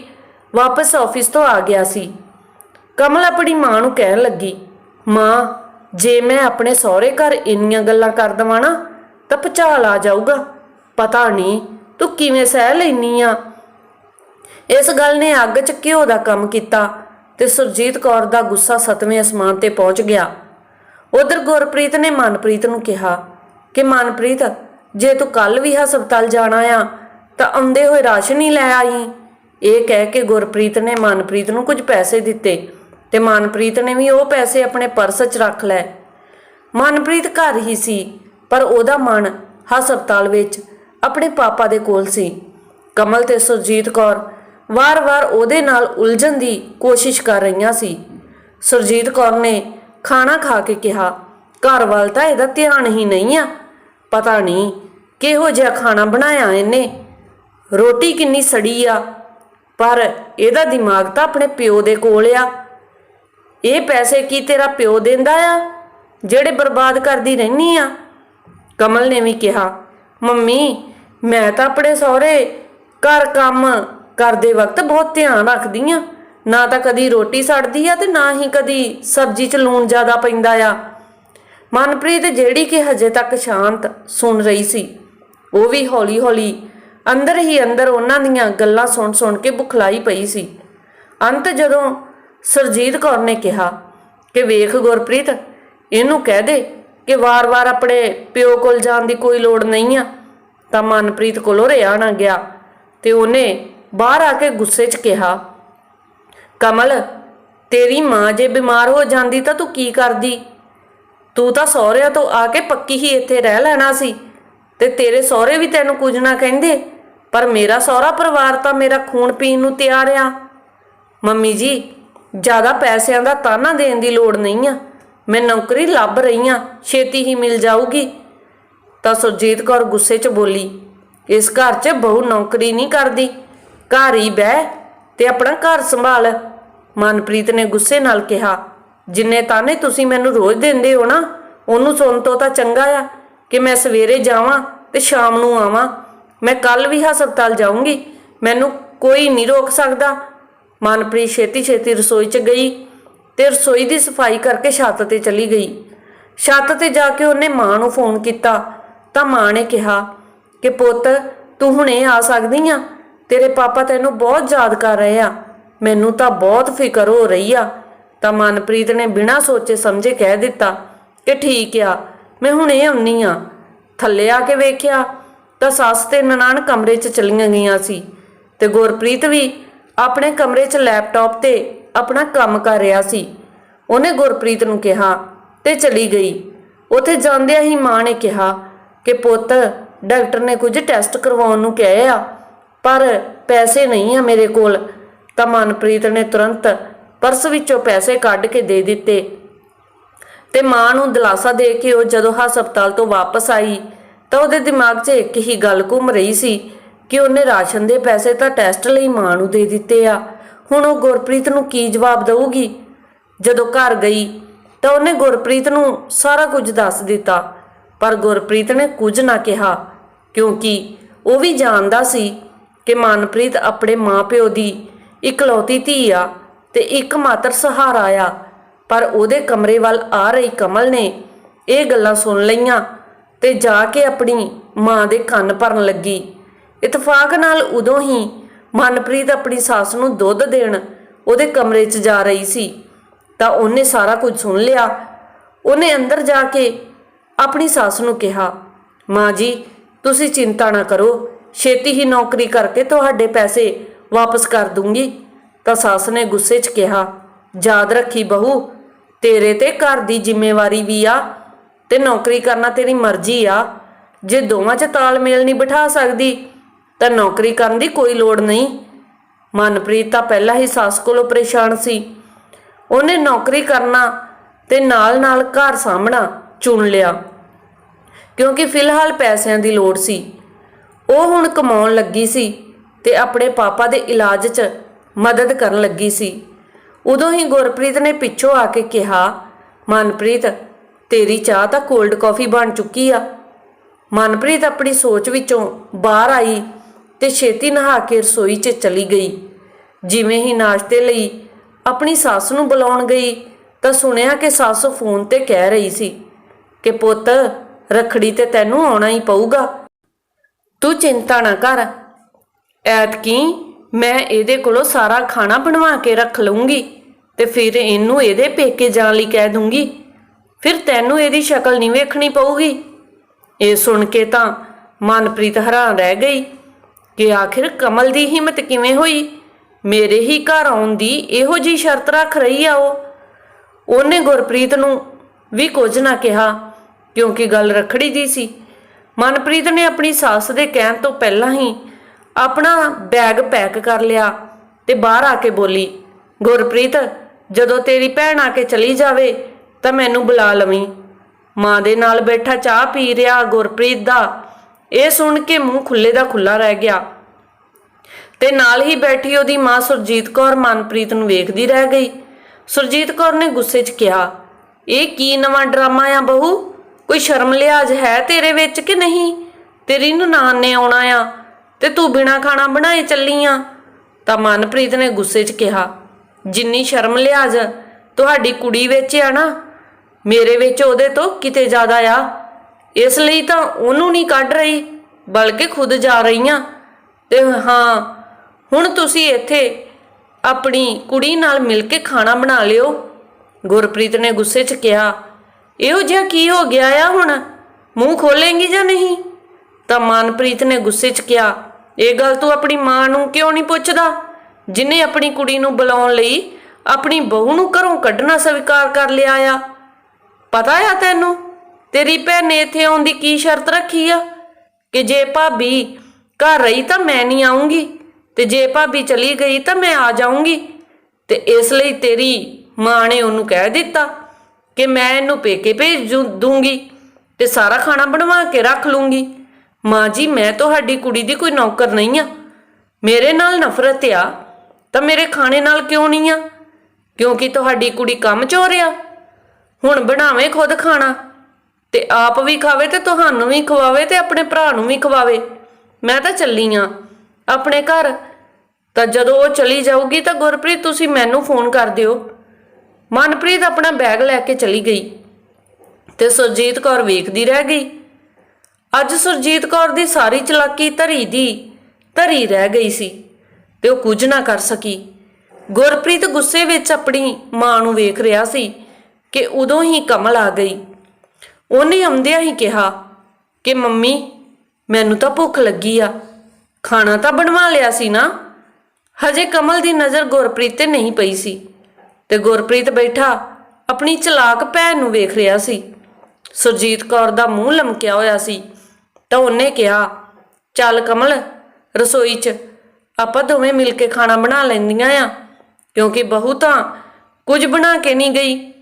ਵਾਪਸ ਆਫਿਸ ਤੋਂ ਆ ਗਿਆ ਸੀ। ਕਮਲ ਆਪਣੀ ਮਾਂ ਨੂੰ ਕਹਿਣ ਲੱਗੀ, ਮਾਂ, ਜੇ ਮੈਂ ਆਪਣੇ ਸਹੁਰੇ ਘਰ ਇੰਨੀਆਂ ਗੱਲਾਂ ਕਰ ਦਵਾਂ ਨਾ, ਤਾਂ ਭਚਾਲ ਆ ਜਾਊਗਾ। ਪਤਾ ਨਹੀਂ ਤੂੰ ਕਿਵੇਂ ਸਹਿ ਲੈਨੀ ਆ। ਇਸ ਗੱਲ ਨੇ ਅੱਗ 'ਚ ਘਿਓ ਦਾ ਕੰਮ ਕੀਤਾ ਤੇ ਸੁਰਜੀਤ ਕੌਰ ਦਾ ਗੁੱਸਾ ਸਤਵੇਂ ਅਸਮਾਨ ਤੇ ਪਹੁੰਚ ਗਿਆ। ਉਧਰ ਗੁਰਪ੍ਰੀਤ ਨੇ ਮਨਪ੍ਰੀਤ ਨੂੰ ਕਿਹਾ ਕਿ, ਮਨਪ੍ਰੀਤ, ਜੇ ਤੂੰ ਕੱਲ ਵੀ ਹਸਪਤਾਲ ਜਾਣਾ ਆ, ਤਾਂ ਆਉਂਦੇ ਹੋਏ ਰਾਸ਼ਨ ਹੀ ਲੈ ਆਈ। ਇਹ ਕਹਿ ਕੇ ਗੁਰਪ੍ਰੀਤ ਨੇ ਮਨਪ੍ਰੀਤ ਨੂੰ ਕੁਝ ਪੈਸੇ ਦਿੱਤੇ ਤੇ ਮਨਪ੍ਰੀਤ ਨੇ ਵੀ ਉਹ ਪੈਸੇ ਆਪਣੇ ਪਰਸ 'ਚ ਰੱਖ ਲਏ। ਮਨਪ੍ਰੀਤ ਘਰ ਹੀ ਸੀ, ਪਰ ਉਹਦਾ ਮਨ ਹਸਪਤਾਲ ਵਿੱਚ ਆਪਣੇ ਪਾਪਾ ਦੇ ਕੋਲ ਸੀ। ਕਮਲ ਤੇ ਸੁਰਜੀਤ ਕੌਰ ਵਾਰ-ਵਾਰ ਉਹਦੇ ਨਾਲ ਉਲਝਣ ਦੀ ਕੋਸ਼ਿਸ਼ ਕਰ ਰਹੀਆਂ ਸੀ। ਸੁਰਜੀਤ ਕੌਰ ਨੇ ਖਾਣਾ ਖਾ ਕੇ ਕਿਹਾ, ਘਰ ਵੱਲ ਤਾਂ ਇਹਦਾ ਧਿਆਨ ਹੀ ਨਹੀਂ ਆ। ਪਤਾ ਨਹੀਂ ਕਿਹੋ ਜਿਹਾ ਖਾਣਾ ਬਣਾਇਆ ਇਹਨੇ। ਰੋਟੀ ਕਿੰਨੀ ਸੜੀ ਆ ਪਰ ਇਹਦਾ ਦਿਮਾਗ ਤਾਂ ਆਪਣੇ ਪਿਓ ਦੇ ਕੋਲ ਆ। ਇਹ ਪੈਸੇ ਕੀ ਤੇਰਾ ਪਿਓ ਦਿੰਦਾ ਆ, ਜਿਹੜੇ ਬਰਬਾਦ ਕਰਦੀ ਰਹਿਨੀ ਆ? ਕਮਲ ਨੇ ਵੀ ਕਿਹਾ, ਮੰਮੀ, ਮੈਂ ਤਾਂ ਆਪਣੇ ਸਹੁਰੇ ਘਰ ਕੰਮ ਕਰਦੇ ਵਕਤ ਬਹੁਤ ਧਿਆਨ ਰੱਖਦੀ ਆ। ਨਾ ਤਾਂ ਕਦੀ ਰੋਟੀ ਸੜਦੀ ਆ ਤੇ ਨਾ ਹੀ ਕਦੀ ਸਬਜ਼ੀ 'ਚ ਲੂਣ ਜ਼ਿਆਦਾ ਪੈਂਦਾ ਆ। ਮਨਪ੍ਰੀਤ ਜਿਹੜੀ ਕਿ ਹਜੇ ਤੱਕ ਸ਼ਾਂਤ ਸੁਣ ਰਹੀ ਸੀ, ਉਹ ਵੀ ਹੌਲੀ-ਹੌਲੀ ਅੰਦਰ ਹੀ ਅੰਦਰ ਉਹਨਾਂ ਦੀਆਂ ਗੱਲਾਂ ਸੁਣ-ਸੁਣ ਕੇ ਬੁਖਲਾਈ ਪਈ ਸੀ। ਅੰਤ ਜਦੋਂ ਸਰਜੀਤ ਕੌਰ ਨੇ ਕਿਹਾ ਕਿ ਵੇਖ ਗੁਰਪ੍ਰੀਤ, ਇਹਨੂੰ ਕਹਿ ਦੇ ਕਿ ਵਾਰ-ਵਾਰ ਆਪਣੇ ਪਿਓ ਕੋਲ ਜਾਣ ਦੀ ਕੋਈ ਲੋੜ ਨਹੀਂ ਆ, ਤਾਂ ਮਨਪ੍ਰੀਤ ਕੋਲੋਂ ਰਿਆ ਨਾ ਗਿਆ ਤੇ ਉਹਨੇ ਬਾਹਰ ਆ ਕੇ ਗੁੱਸੇ 'ਚ ਕਿਹਾ, ਕਮਲ, ਤੇਰੀ ਮਾਂ ਜੇ ਬਿਮਾਰ ਹੋ ਜਾਂਦੀ ਤਾਂ ਤੂੰ ਕੀ ਕਰਦੀ? ਤੂੰ ਤਾਂ ਸਹੁਰਿਆਂ ਤੋਂ ਆ ਕੇ ਪੱਕੀ ਹੀ ਇੱਥੇ ਰਹਿ ਲੈਣਾ ਸੀ। ਤੇ ਤੇਰੇ ਸਹੁਰੇ ਵੀ ਤੈਨੂੰ ਕੁਝ ਨਾ ਕਹਿੰਦੇ? ਪਰ ਮੇਰਾ ਸਹੁਰਾ ਪਰਿਵਾਰ ਤਾਂ ਮੇਰਾ ਖੂਨ ਪੀਣ ਨੂੰ ਤਿਆਰ ਆ। ਮੰਮੀ ਜੀ, ਜ਼ਿਆਦਾ ਪੈਸਿਆਂ ਦਾ ਤਾਨਾ ਦੇਣ ਦੀ ਲੋੜ ਨਹੀਂ ਆ। ਮੈਂ ਨੌਕਰੀ ਲੱਭ ਰਹੀ ਆ, ਛੇਤੀ ਹੀ ਮਿਲ ਜਾਊਗੀ। ਤਾਂ ਸੁਰਜੀਤ ਕੌਰ ਗੁੱਸੇ 'ਚ ਬੋਲੀ, ਇਸ ਘਰ 'ਚ ਬਹੁ ਨੌਕਰੀ ਨਹੀਂ ਕਰਦੀ। ਘਰ ਹੀ ਬਹਿ ਤੇ ਆਪਣਾ ਘਰ ਸੰਭਾਲ। ਮਨਪ੍ਰੀਤ ਨੇ ਗੁੱਸੇ ਨਾਲ ਕਿਹਾ, ਜਿੰਨੇ ਤਾਨੇ ਤੁਸੀਂ ਮੈਨੂੰ ਰੋਜ਼ ਦਿੰਦੇ ਹੋ ਨਾ, ਉਹਨੂੰ ਸੁਣ ਤੋਂ ਤਾਂ ਚੰਗਾ ਆ। ਕਿ ਮੈਂ ਸਵੇਰੇ ਜਾਵਾਂ ਤੇ ਸ਼ਾਮ ਨੂੰ ਆਵਾਂ। ਮੈਂ ਕੱਲ ਵੀ ਹਸਪਤਾਲ ਜਾਊਂਗੀ। ਮੈਨੂੰ ਕੋਈ ਨਹੀਂ ਰੋਕ ਸਕਦਾ। ਮਨਪ੍ਰੀਤ ਛੇਤੀ ਛੇਤੀ ਰਸੋਈ 'ਚ ਗਈ ਤੇ ਰਸੋਈ ਦੀ ਸਫ਼ਾਈ ਕਰਕੇ ਛੱਤ ਤੇ ਚਲੀ ਗਈ। ਛੱਤ ਤੇ ਜਾ ਕੇ ਉਹਨੇ ਮਾਂ ਨੂੰ ਫੋਨ ਕੀਤਾ। ਤਾਂ ਮਾਂ ਨੇ ਕਿਹਾ ਕਿ, ਪੁੱਤ, ਤੂੰ ਹੁਣੇ ਆ ਸਕਦੀ ਆ। ਤੇਰੇ ਪਾਪਾ ਤੈਨੂੰ ਬਹੁਤ ਯਾਦ ਕਰ ਰਹੇ ਆ। ਮੈਨੂੰ ਤਾਂ ਬਹੁਤ ਫਿਕਰ ਹੋ ਰਹੀ ਆ। ਤਾਂ ਮਨਪ੍ਰੀਤ ਨੇ ਬਿਨਾਂ ਸੋਚੇ ਸਮਝੇ ਕਹਿ ਦਿੱਤਾ ਕਿ ਠੀਕ ਆ। ਮੈਂ ਹੁਣੇ ਆਉਣੀ ਆ ਥੱਲੇ ਆ ਕੇ ਵੇਖਿਆ ਤਾਂ ਸੱਸ ਤੇ ਨਨਾਣ ਕਮਰੇ 'ਚ ਚਲੀਆਂ ਗਈਆਂ ਸੀ ਤੇ ਗੁਰਪ੍ਰੀਤ ਵੀ ਆਪਣੇ ਕਮਰੇ 'ਚ ਲੈਪਟਾਪ ਤੇ ਆਪਣਾ ਕੰਮ ਕਰ ਰਿਹਾ ਸੀ। ਉਹਨੇ ਗੁਰਪ੍ਰੀਤ ਨੂੰ ਕਿਹਾ ਤੇ ਚਲੀ ਗਈ। ਉੱਥੇ ਜਾਂਦਿਆਂ ਹੀ ਮਾਂ ਨੇ ਕਿਹਾ ਕਿ ਪੁੱਤ, ਡਾਕਟਰ ਨੇ ਕੁਝ ਟੈਸਟ ਕਰਵਾਉਣ ਨੂੰ ਕਿਹਾ ਆ, ਪਰ ਪੈਸੇ ਨਹੀਂ ਆ ਮੇਰੇ ਕੋਲ। ਤਾਂ ਮਨਪ੍ਰੀਤ ਨੇ ਤੁਰੰਤ ਪਰਸ ਵਿੱਚੋਂ ਪੈਸੇ ਕੱਢ ਕੇ ਦੇ ਦਿੱਤੇ। ਤੇ ਮਾਂ ਨੂੰ ਦਿਲਾਸਾ ਦੇ ਕੇ ਉਹ ਜਦੋਂ ਹਸਪਤਾਲ ਤੋਂ ਵਾਪਸ ਆਈ ਤਾਂ ਉਹਦੇ ਦਿਮਾਗ 'ਚ ਇੱਕ ਹੀ ਗੱਲ ਘੁੰਮ ਰਹੀ ਸੀ ਕਿ ਉਹਨੇ ਰਾਸ਼ਨ ਦੇ ਪੈਸੇ ਤਾਂ ਟੈਸਟ ਲਈ ਮਾਂ ਨੂੰ ਦੇ ਦਿੱਤੇ ਆ। ਹੁਣ ਉਹ ਗੁਰਪ੍ਰੀਤ ਨੂੰ ਕੀ ਜਵਾਬ ਦੇਊਗੀ? ਜਦੋਂ ਘਰ ਗਈ ਤਾਂ ਉਹਨੇ ਗੁਰਪ੍ਰੀਤ ਨੂੰ ਸਾਰਾ ਕੁਝ ਦੱਸ ਦਿੱਤਾ, ਪਰ ਗੁਰਪ੍ਰੀਤ ਨੇ ਕੁਝ ਨਾ ਕਿਹਾ, ਕਿਉਂਕਿ ਉਹ ਵੀ ਜਾਣਦਾ ਸੀ ਕਿ ਮਨਪ੍ਰੀਤ ਆਪਣੇ ਮਾਪਿਓ ਦੀ ਇਕਲੌਤੀ ਧੀ ਆ ਤੇ ਇੱਕ ਮਾਤਰ ਸਹਾਰਾ ਆ। ਪਰ ਉਹਦੇ ਕਮਰੇ ਵੱਲ ਆ ਰਹੀ ਕਮਲ ਨੇ ਇਹ ਗੱਲਾਂ ਸੁਣ ਲਈਆਂ ਤੇ ਜਾ ਕੇ ਆਪਣੀ ਮਾਂ ਦੇ ਕੰਨ ਭਰਨ ਲੱਗੀ। ਇਤਫਾਕ ਨਾਲ ਉਦੋਂ ਹੀ ਮਨਪ੍ਰੀਤ ਆਪਣੀ ਸੱਸ ਨੂੰ ਦੁੱਧ ਦੇਣ ਉਹਦੇ ਕਮਰੇ 'ਚ ਜਾ ਰਹੀ ਸੀ। ਤਾਂ ਉਹਨੇ ਸਾਰਾ ਕੁਝ ਸੁਣ ਲਿਆ। ਉਹਨੇ ਅੰਦਰ ਜਾ ਕੇ ਆਪਣੀ ਸੱਸ ਨੂੰ ਕਿਹਾ, ਮਾਂ ਜੀ, ਤੁਸੀਂ ਚਿੰਤਾ ਨਾ ਕਰੋ। ਛੇਤੀ ਹੀ ਨੌਕਰੀ ਕਰਕੇ ਤੁਹਾਡੇ ਪੈਸੇ ਵਾਪਸ ਕਰ ਦੂੰਗੀ। ਤਾਂ ਸੱਸ ਨੇ ਗੁੱਸੇ 'ਚ ਕਿਹਾ, ਯਾਦ ਰੱਖੀ ਬਹੂ ਤੇਰੇ ਤੇ ਘਰ ਦੀ ਜ਼ਿੰਮੇਵਾਰੀ ਵੀ ਆ ਤੇ ਨੌਕਰੀ ਕਰਨਾ ਤੇਰੀ ਮਰਜ਼ੀ ਆ। ਜੇ ਦੋਵਾਂ 'ਚ ਤਾਲਮੇਲ ਨਹੀਂ ਬਿਠਾ ਸਕਦੀ, ਤਾਂ ਨੌਕਰੀ ਕਰਨ ਦੀ ਕੋਈ ਲੋੜ ਨਹੀਂ। ਮਨਪ੍ਰੀਤ ਤਾਂ ਪਹਿਲਾਂ ਹੀ ਸੱਸ ਕੋਲੋਂ ਪਰੇਸ਼ਾਨ ਸੀ। ਉਹਨੇ ਨੌਕਰੀ ਕਰਨਾ ਤੇ ਨਾਲ-ਨਾਲ ਘਰ ਸਾਹਮਣਾ ਚੁਣ ਲਿਆ। ਕਿਉਂਕਿ ਫਿਲਹਾਲ ਪੈਸਿਆਂ ਦੀ ਲੋੜ ਸੀ। ਉਹ ਹੁਣ ਕਮਾਉਣ ਲੱਗੀ ਸੀ ਤੇ ਆਪਣੇ ਪਾਪਾ ਦੇ ਇਲਾਜ 'ਚ ਮਦਦ ਕਰਨ ਲੱਗੀ ਸੀ। ਉਦੋਂ ਹੀ ਗੁਰਪ੍ਰੀਤ ਨੇ ਪਿੱਛੋਂ ਆ ਕੇ ਕਿਹਾ, ਮਨਪ੍ਰੀਤ, ਤੇਰੀ ਚਾਹ ਤਾਂ ਕੋਲਡ ਕਾਫੀ ਬਣ ਚੁੱਕੀ ਆ। ਮਨਪ੍ਰੀਤ ਆਪਣੀ ਸੋਚ ਵਿੱਚੋਂ ਬਾਹਰ ਆਈ ਤੇ ਛੇਤੀ ਨਹਾ ਕੇ ਰਸੋਈ 'ਚ ਚਲੀ ਗਈ। ਜਿਵੇਂ ਹੀ ਨਾਸ਼ਤੇ ਲਈ ਆਪਣੀ ਸੱਸ ਨੂੰ ਬੁਲਾਉਣ ਗਈ, ਤਾਂ ਸੁਣਿਆ ਕਿ ਸੱਸ ਫੋਨ ਤੇ ਕਹਿ ਰਹੀ ਸੀ ਕਿ, ਪੁੱਤ, ਰਖੜੀ ਤੇ ਤੈਨੂੰ ਆਉਣਾ ਹੀ ਪਊਗਾ। ਤੂੰ ਚਿੰਤਾ ਨਾ ਕਰ। ਐਤਕੀ ਮੈਂ ਇਹਦੇ ਕੋਲੋਂ ਸਾਰਾ ਖਾਣਾ ਬਣਵਾ ਕੇ ਰੱਖ ਲਵਾਂਗੀ ਤੇ ਫਿਰ ਇਹਨੂੰ ਇਹਦੇ ਪੇਕੇ ਜਾਣ ਲਈ ਕਹਿ ਦੂੰਗੀ। ਫਿਰ ਤੈਨੂੰ ਇਹਦੀ ਸ਼ਕਲ ਨਹੀਂ ਵੇਖਣੀ ਪਊਗੀ। ਇਹ ਸੁਣ ਕੇ ਤਾਂ ਮਨਪ੍ਰੀਤ ਹੈਰਾਨ ਰਹਿ ਗਈ ਕਿ ਆਖਿਰ ਕਮਲ ਦੀ ਹਿੰਮਤ ਕਿਵੇਂ ਹੋਈ? ਮੇਰੇ ਹੀ ਘਰ ਆਉਣ ਦੀ ਇਹੋ ਜੀ ਸ਼ਰਤ ਰੱਖ ਰਹੀ ਆ ਉਹ। ਉਹਨੇ ਗੁਰਪ੍ਰੀਤ ਨੂੰ ਵੀ ਕੁਝ ਨਾ ਕਿਹਾ, ਕਿਉਂਕਿ ਗੱਲ ਰਖੜੀ ਦੀ ਸੀ। ਮਨਪ੍ਰੀਤ ਨੇ ਆਪਣੀ ਸੱਸ ਦੇ ਕਹਿਣ ਤੋਂ ਪਹਿਲਾਂ ਹੀ ਆਪਣਾ ਬੈਗ ਪੈਕ ਕਰ ਲਿਆ ਤੇ ਬਾਹਰ ਆ ਕੇ ਬੋਲੀ, ਗੁਰਪ੍ਰੀਤ, ਜਦੋਂ ਤੇਰੀ ਭੈਣ ਆ ਕੇ ਚਲੀ ਜਾਵੇ, ਤਾਂ ਮੈਨੂੰ ਬੁਲਾ ਲਵੀਂ। ਮਾਂ ਦੇ ਨਾਲ ਬੈਠਾ ਚਾਹ ਪੀ ਰਿਹਾ ਗੁਰਪ੍ਰੀਤ ਦਾ, ਇਹ ਸੁਣ ਕੇ ਮੂੰਹ ਖੁੱਲੇ ਦਾ ਖੁੱਲਾ ਰਹਿ ਗਿਆ। ਤੇ ਨਾਲ ਹੀ ਬੈਠੀ ਉਹਦੀ ਮਾਂ ਸੁਰਜੀਤ ਕੌਰ ਮਨਪ੍ਰੀਤ ਨੂੰ ਵੇਖਦੀ ਰਹਿ ਗਈ। ਸੁਰਜੀਤ ਕੌਰ ਨੇ ਗੁੱਸੇ 'ਚ ਕਿਹਾ, ਇਹ ਕੀ ਨਵਾਂ ਡਰਾਮਾ ਆ ਬਹੂ? ਕੋਈ ਸ਼ਰਮ ਲਿਆਜ ਹੈ ਤੇਰੇ ਵਿੱਚ ਕਿ ਨਹੀਂ? ਤੇਰੀ ਨਾਨ ਨੇ ਆਉਣਾ ਆ। ਤੇ ਤੂੰ ਬਿਨਾ ਖਾਣਾ ਬਣਾਏ ਚੱਲੀ ਆ? ਤਾਂ ਮਨਪ੍ਰੀਤ ਨੇ ਗੁੱਸੇ 'ਚ ਕਿਹਾ, ਜਿੰਨੀ ਸ਼ਰਮ ਲਿਆਜ਼, ਤੁਹਾਡੀ ਕੁੜੀ ਵਿੱਚ ਆ ਨਾ, ਮੇਰੇ ਵਿੱਚ ਉਹਦੇ ਤੋਂ ਕਿਤੇ ਜ਼ਿਆਦਾ ਆ। ਇਸ ਲਈ ਤਾਂ ਉਹਨੂੰ ਨਹੀਂ ਕੱਢ ਰਹੀ, ਬਲਕਿ ਖੁਦ ਜਾ ਰਹੀ ਆ। ਤੇ ਹਾਂ, ਹੁਣ ਤੁਸੀਂ ਇੱਥੇ ਆਪਣੀ ਕੁੜੀ ਨਾਲ ਮਿਲ ਕੇ ਖਾਣਾ ਬਣਾ ਲਿਓ। ਗੁਰਪ੍ਰੀਤ ਨੇ ਗੁੱਸੇ 'ਚ ਕਿਹਾ, ਇਹੋ ਜਿਹਾ ਕੀ ਹੋ ਗਿਆ ਆ ਹੁਣ? ਮੂੰਹ ਖੋਲੇਂਗੀ ਜਾਂ ਨਹੀਂ? ਤਾਂ ਮਨਪ੍ਰੀਤ ਨੇ ਗੁੱਸੇ 'ਚ ਕਿਹਾ ਇਹ ਗੱਲ ਤੂੰ ਆਪਣੀ ਮਾਂ ਨੂੰ ਕਿਉਂ ਨਹੀਂ ਪੁੱਛਦਾ? ਜਿਨੇ ਆਪਣੀ ਕੁੜੀ ਨੂੰ ਬੁਲਾਉਣ ਲਈ ਆਪਣੀ ਬਹੂ ਨੂੰ ਘਰੋਂ ਕੱਢਣਾ ਸਵੀਕਾਰ ਕਰ ਲਿਆ ਆ। ਪਤਾ ਆ ਤੈਨੂੰ? ਤੇਰੀ ਭੈਣ ਨੇ ਇੱਥੇ ਆਉਣ ਦੀ ਕੀ ਸ਼ਰਤ ਰੱਖੀ ਆ? ਕਿ ਜੇ ਭਾਬੀ ਘਰ ਰਹੀ ਤਾਂ ਮੈਂ ਨਹੀਂ ਆਉਂਗੀ ਤੇ ਜੇ ਭਾਬੀ ਚਲੀ ਗਈ ਤਾਂ ਮੈਂ ਆ ਜਾਊਂਗੀ। ਤੇ ਇਸ ਲਈ ਤੇਰੀ ਮਾਂ ਨੇ ਉਹਨੂੰ ਕਹਿ ਦਿੱਤਾ ਕਿ ਮੈਂ ਇਹਨੂੰ ਪੇਕੇ ਭੇਜ ਦੂੰਗੀ ਤੇ ਸਾਰਾ ਖਾਣਾ ਬਣਵਾ ਕੇ ਰੱਖ ਲੂੰਗੀ। ਮਾਂ ਜੀ, ਮੈਂ ਤੁਹਾਡੀ ਕੁੜੀ ਦੀ ਕੋਈ ਨੌਕਰ ਨਹੀਂ ਆ। ਮੇਰੇ ਨਾਲ ਨਫ਼ਰਤ ਆ, ਤਾਂ ਮੇਰੇ ਖਾਣੇ ਨਾਲ ਕਿਉਂ ਨਹੀਂ ਆ? ਕਿਉਂਕਿ ਤੁਹਾਡੀ ਕੁੜੀ ਕੰਮ ਚੋਰ ਆ ਹੁਣ ਬਣਾਵੇ ਖੁਦ ਖਾਣਾ, ਤੇ ਆਪ ਵੀ ਖਾਵੇ ਤੇ ਤੁਹਾਨੂੰ ਵੀ ਖਵਾਵੇ ਤੇ ਆਪਣੇ ਭਰਾ ਨੂੰ ਵੀ ਖਵਾਵੇ। ਮੈਂ ਤਾਂ ਚੱਲੀ ਆ, ਆਪਣੇ ਘਰ। ਤਾਂ ਜਦੋਂ ਉਹ ਚਲੀ ਜਾਊਗੀ ਤਾਂ ਗੁਰਪ੍ਰੀਤ, ਤੁਸੀਂ ਮੈਨੂੰ ਫੋਨ ਕਰ ਦਿਓ। ਮਨਪ੍ਰੀਤ ਆਪਣਾ ਬੈਗ ਲੈ ਕੇ ਚਲੀ ਗਈ ਤੇ ਸੁਰਜੀਤ ਕੌਰ ਵੇਖਦੀ ਰਹਿ ਗਈ। ਅੱਜ ਸੁਰਜੀਤ ਕੌਰ ਦੀ ਸਾਰੀ ਚਲਾਕੀ ਧਰੀ ਦੀ, ਧਰੀ ਰਹਿ ਗਈ ਸੀ ਤੇ ਉਹ ਕੁਝ ਨਾ ਕਰ ਸਕੀ। ਗੁਰਪ੍ਰੀਤ ਗੁੱਸੇ ਵਿੱਚ ਆਪਣੀ ਮਾਂ ਨੂੰ ਵੇਖ ਰਿਹਾ ਸੀ ਕਿ ਉਦੋਂ ਹੀ ਕਮਲ ਆ ਗਈ। ਉਹਨੇ ਆਉਂਦਿਆਂ ਹੀ ਕਿਹਾ ਕਿ, ਮੰਮੀ, ਮੈਨੂੰ ਤਾਂ ਭੁੱਖ ਲੱਗੀ ਆ। ਖਾਣਾ ਤਾਂ ਬਣਵਾ ਲਿਆ ਸੀ ਨਾ? ਹਜੇ ਕਮਲ ਦੀ ਨਜ਼ਰ ਗੁਰਪ੍ਰੀਤ ਤੇ ਨਹੀਂ ਪਈ ਸੀ ਤੇ ਗੁਰਪ੍ਰੀਤ ਬੈਠਾ ਆਪਣੀ ਚਲਾਕ ਭੈਣ ਨੂੰ ਵੇਖ ਰਿਹਾ ਸੀ। ਸੁਰਜੀਤ ਕੌਰ ਦਾ ਮੂੰਹ ਲਮਕਿਆ ਹੋਇਆ ਸੀ। ਤਾਂ ਉਹਨੇ ਕਿਹਾ, ਚੱਲ ਕਮਲ, ਰਸੋਈ 'ਚ ਆਪਾਂ ਦੋਵੇਂ ਮਿਲ ਕੇ ਖਾਣਾ ਬਣਾ ਲੈਂਦੀਆਂ ਆ, ਕਿਉਂਕਿ ਬਹੂ ਤਾਂ ਕੁਝ ਬਣਾ ਕੇ ਨਹੀਂ ਗਈ।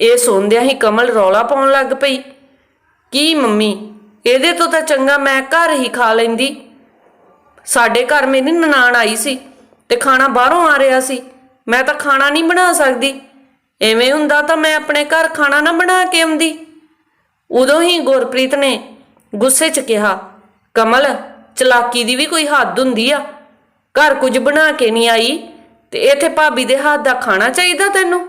ਇਹ ਸੁਣਦਿਆਂ ਹੀ ਕਮਲ ਰੌਲਾ ਪਾਉਣ ਲੱਗ ਪਈ। ਕੀ ਮੰਮੀ, ਇਹਦੇ ਤੋਂ ਤਾਂ ਚੰਗਾ ਮੈਂ ਘਰ ਹੀ ਖਾ ਲੈਂਦੀ। ਸਾਡੇ ਘਰ ਮੇਰੀ ਨਨਾਣ ਆਈ ਸੀ ਤੇ ਖਾਣਾ ਬਾਹਰੋਂ ਆ ਰਿਹਾ ਸੀ। ਮੈਂ ਤਾਂ ਖਾਣਾ ਨਹੀਂ ਬਣਾ ਸਕਦੀ। ਐਵੇਂ ਹੁੰਦਾ ਤਾਂ ਮੈਂ ਆਪਣੇ ਘਰ ਖਾਣਾ ਨਾ ਬਣਾ ਕੇ ਆਉਂਦੀ। ਉਦੋਂ ਹੀ ਗੁਰਪ੍ਰੀਤ ਨੇ ਗੁੱਸੇ 'ਚ ਕਿਹਾ, ਕਮਲ, ਚਲਾਕੀ ਦੀ ਵੀ ਕੋਈ ਹੱਦ ਹੁੰਦੀ ਆ। ਘਰ ਕੁਝ ਬਣਾ ਕੇ ਨਹੀਂ ਆਈ ਤੇ ਇੱਥੇ ਭਾਬੀ ਦੇ ਹੱਥ ਦਾ ਖਾਣਾ ਚਾਹੀਦਾ ਤੈਨੂੰ?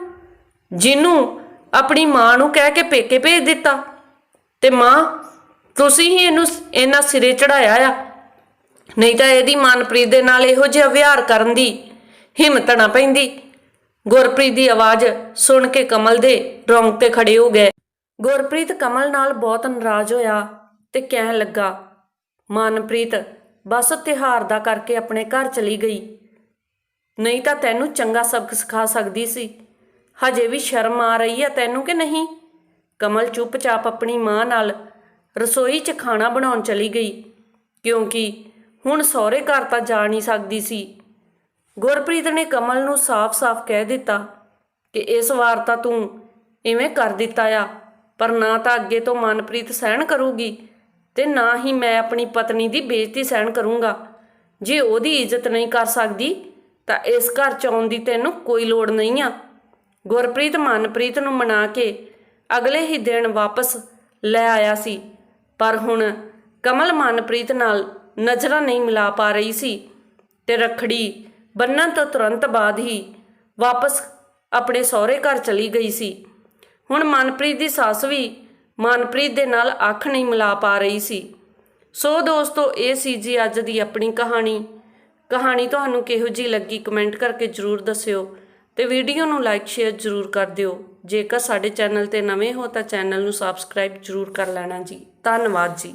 ਜਿਹਨੂੰ ਆਪਣੀ ਮਾਂ ਨੂੰ ਕਹਿ ਕੇ ਪੇਕੇ ਭੇਜ ਦਿੱਤਾ। ਤੇ ਮਾਂ, ਤੁਸੀਂ ਹੀ ਇਹਨੂੰ ਇਹਨਾਂ ਸਿਰੇ ਚੜਾਇਆ ਆ। ਨਹੀਂ ਤਾਂ ਇਹਦੀ ਮਨਪ੍ਰੀਤ ਦੇ ਨਾਲ ਇਹੋ ਜਿਹਾ ਵਿਹਾਰ ਕਰਨ ਦੀ ਹਿੰਮਤ ਨਾ ਪੈਂਦੀ। ਗੁਰਪ੍ਰੀਤ ਦੀ ਆਵਾਜ਼ ਸੁਣ ਕੇ ਕਮਲ ਦੇ ਰੌਂਗਟੇ ਖੜੇ ਹੋ ਗਏ। ਗੁਰਪ੍ਰੀਤ ਕਮਲ ਨਾਲ ਬਹੁਤ ਨਾਰਾਜ਼ ਹੋਇਆ। ਤੇ ਕਹਿਣ ਲੱਗਾ, ਮਨਪ੍ਰੀਤ, ਬਸ ਤਿਉਹਾਰ ਦਾ ਕਰਕੇ ਆਪਣੇ ਘਰ ਚਲੀ ਗਈ। ਨਹੀਂ ਤਾਂ ਤੈਨੂੰ ਚੰਗਾ ਸਬਕ ਸਿਖਾ ਸਕਦੀ ਸੀ। ਹਜੇ ਵੀ ਸ਼ਰਮ ਆ ਰਹੀ ਆ ਤੈਨੂੰ ਕਿ ਨਹੀਂ? ਕਮਲ ਚੁੱਪਚਾਪ ਆਪਣੀ ਮਾਂ ਨਾਲ ਰਸੋਈ 'ਚ ਖਾਣਾ ਬਣਾਉਣ ਚਲੀ ਗਈ, ਕਿਉਂਕਿ ਹੁਣ ਸਹੁਰੇ ਘਰ ਤਾਂ ਜਾ ਨਹੀਂ ਸਕਦੀ ਸੀ। ਗੁਰਪ੍ਰੀਤ ਨੇ ਕਮਲ ਨੂੰ ਸਾਫ਼-ਸਾਫ਼ ਕਹਿ ਦਿੱਤਾ ਕਿ ਇਸ ਵਾਰ ਤਾਂ ਤੂੰ ਇਵੇਂ ਕਰ ਦਿੱਤਾ ਆ, ਪਰ ਨਾ ਤਾਂ ਅੱਗੇ ਤੋਂ ਮਨਪ੍ਰੀਤ ਸਹਿਣ ਕਰੂਗੀ। ਤੇ ਨਾ ਹੀ ਮੈਂ ਆਪਣੀ ਪਤਨੀ ਦੀ ਬੇਇੱਜ਼ਤੀ ਸਹਿਣ ਕਰੂੰਗਾ। ਜੇ ਉਹਦੀ ਇੱਜ਼ਤ ਨਹੀਂ ਕਰ ਸਕਦੀ, ਤਾਂ ਇਸ ਘਰ ਚ ਆਉਣ ਦੀ ਤੈਨੂੰ ਕੋਈ ਲੋੜ ਨਹੀਂ ਆ। ਗੁਰਪ੍ਰੀਤ, ਮਨਪ੍ਰੀਤ ਨੂੰ ਮਨਾ ਕੇ ਅਗਲੇ ਹੀ ਦਿਨ ਵਾਪਸ ਲੈ ਆਇਆ ਸੀ। ਪਰ ਹੁਣ ਕਮਲ, ਮਨਪ੍ਰੀਤ ਨਾਲ ਨਜ਼ਰਾਂ ਨਹੀਂ ਮਿਲਾ ਪਾ ਰਹੀ ਸੀ ਤੇ ਰਖੜੀ ਬੰਨਣ ਤੋਂ ਤੁਰੰਤ ਬਾਅਦ ਹੀ ਵਾਪਸ ਆਪਣੇ ਸਹੁਰੇ ਘਰ ਚਲੀ ਗਈ ਸੀ। ਹੁਣ ਮਨਪ੍ਰੀਤ ਦੀ ਸੱਸ ਵੀ ਮਨਪ੍ਰੀਤ ਦੇ ਨਾਲ ਅੱਖ ਨਹੀਂ ਮਿਲਾ ਪਾ ਰਹੀ ਸੀ। ਸੋ ਦੋਸਤੋ, ਇਹ ਸੀ ਜੀ ਅੱਜ ਦੀ ਆਪਣੀ ਕਹਾਣੀ। ਕਹਾਣੀ ਤੁਹਾਨੂੰ ਕਿਹੋ ਜੀ ਲੱਗੀ ਕਮੈਂਟ ਕਰਕੇ ਜਰੂਰ ਦੱਸਿਓ ਤੇ ਵੀਡੀਓ ਨੂੰ ਲਾਈਕ, ਸ਼ੇਅਰ ਜਰੂਰ ਕਰ ਦਿਓ। ਜੇਕਰ ਸਾਡੇ ਚੈਨਲ ਤੇ ਨਵੇਂ ਹੋ ਤਾਂ ਚੈਨਲ ਨੂੰ ਸਬਸਕ੍ਰਾਈਬ ਜਰੂਰ ਕਰ ਲੈਣਾ ਜੀ। ਧੰਨਵਾਦ ਜੀ।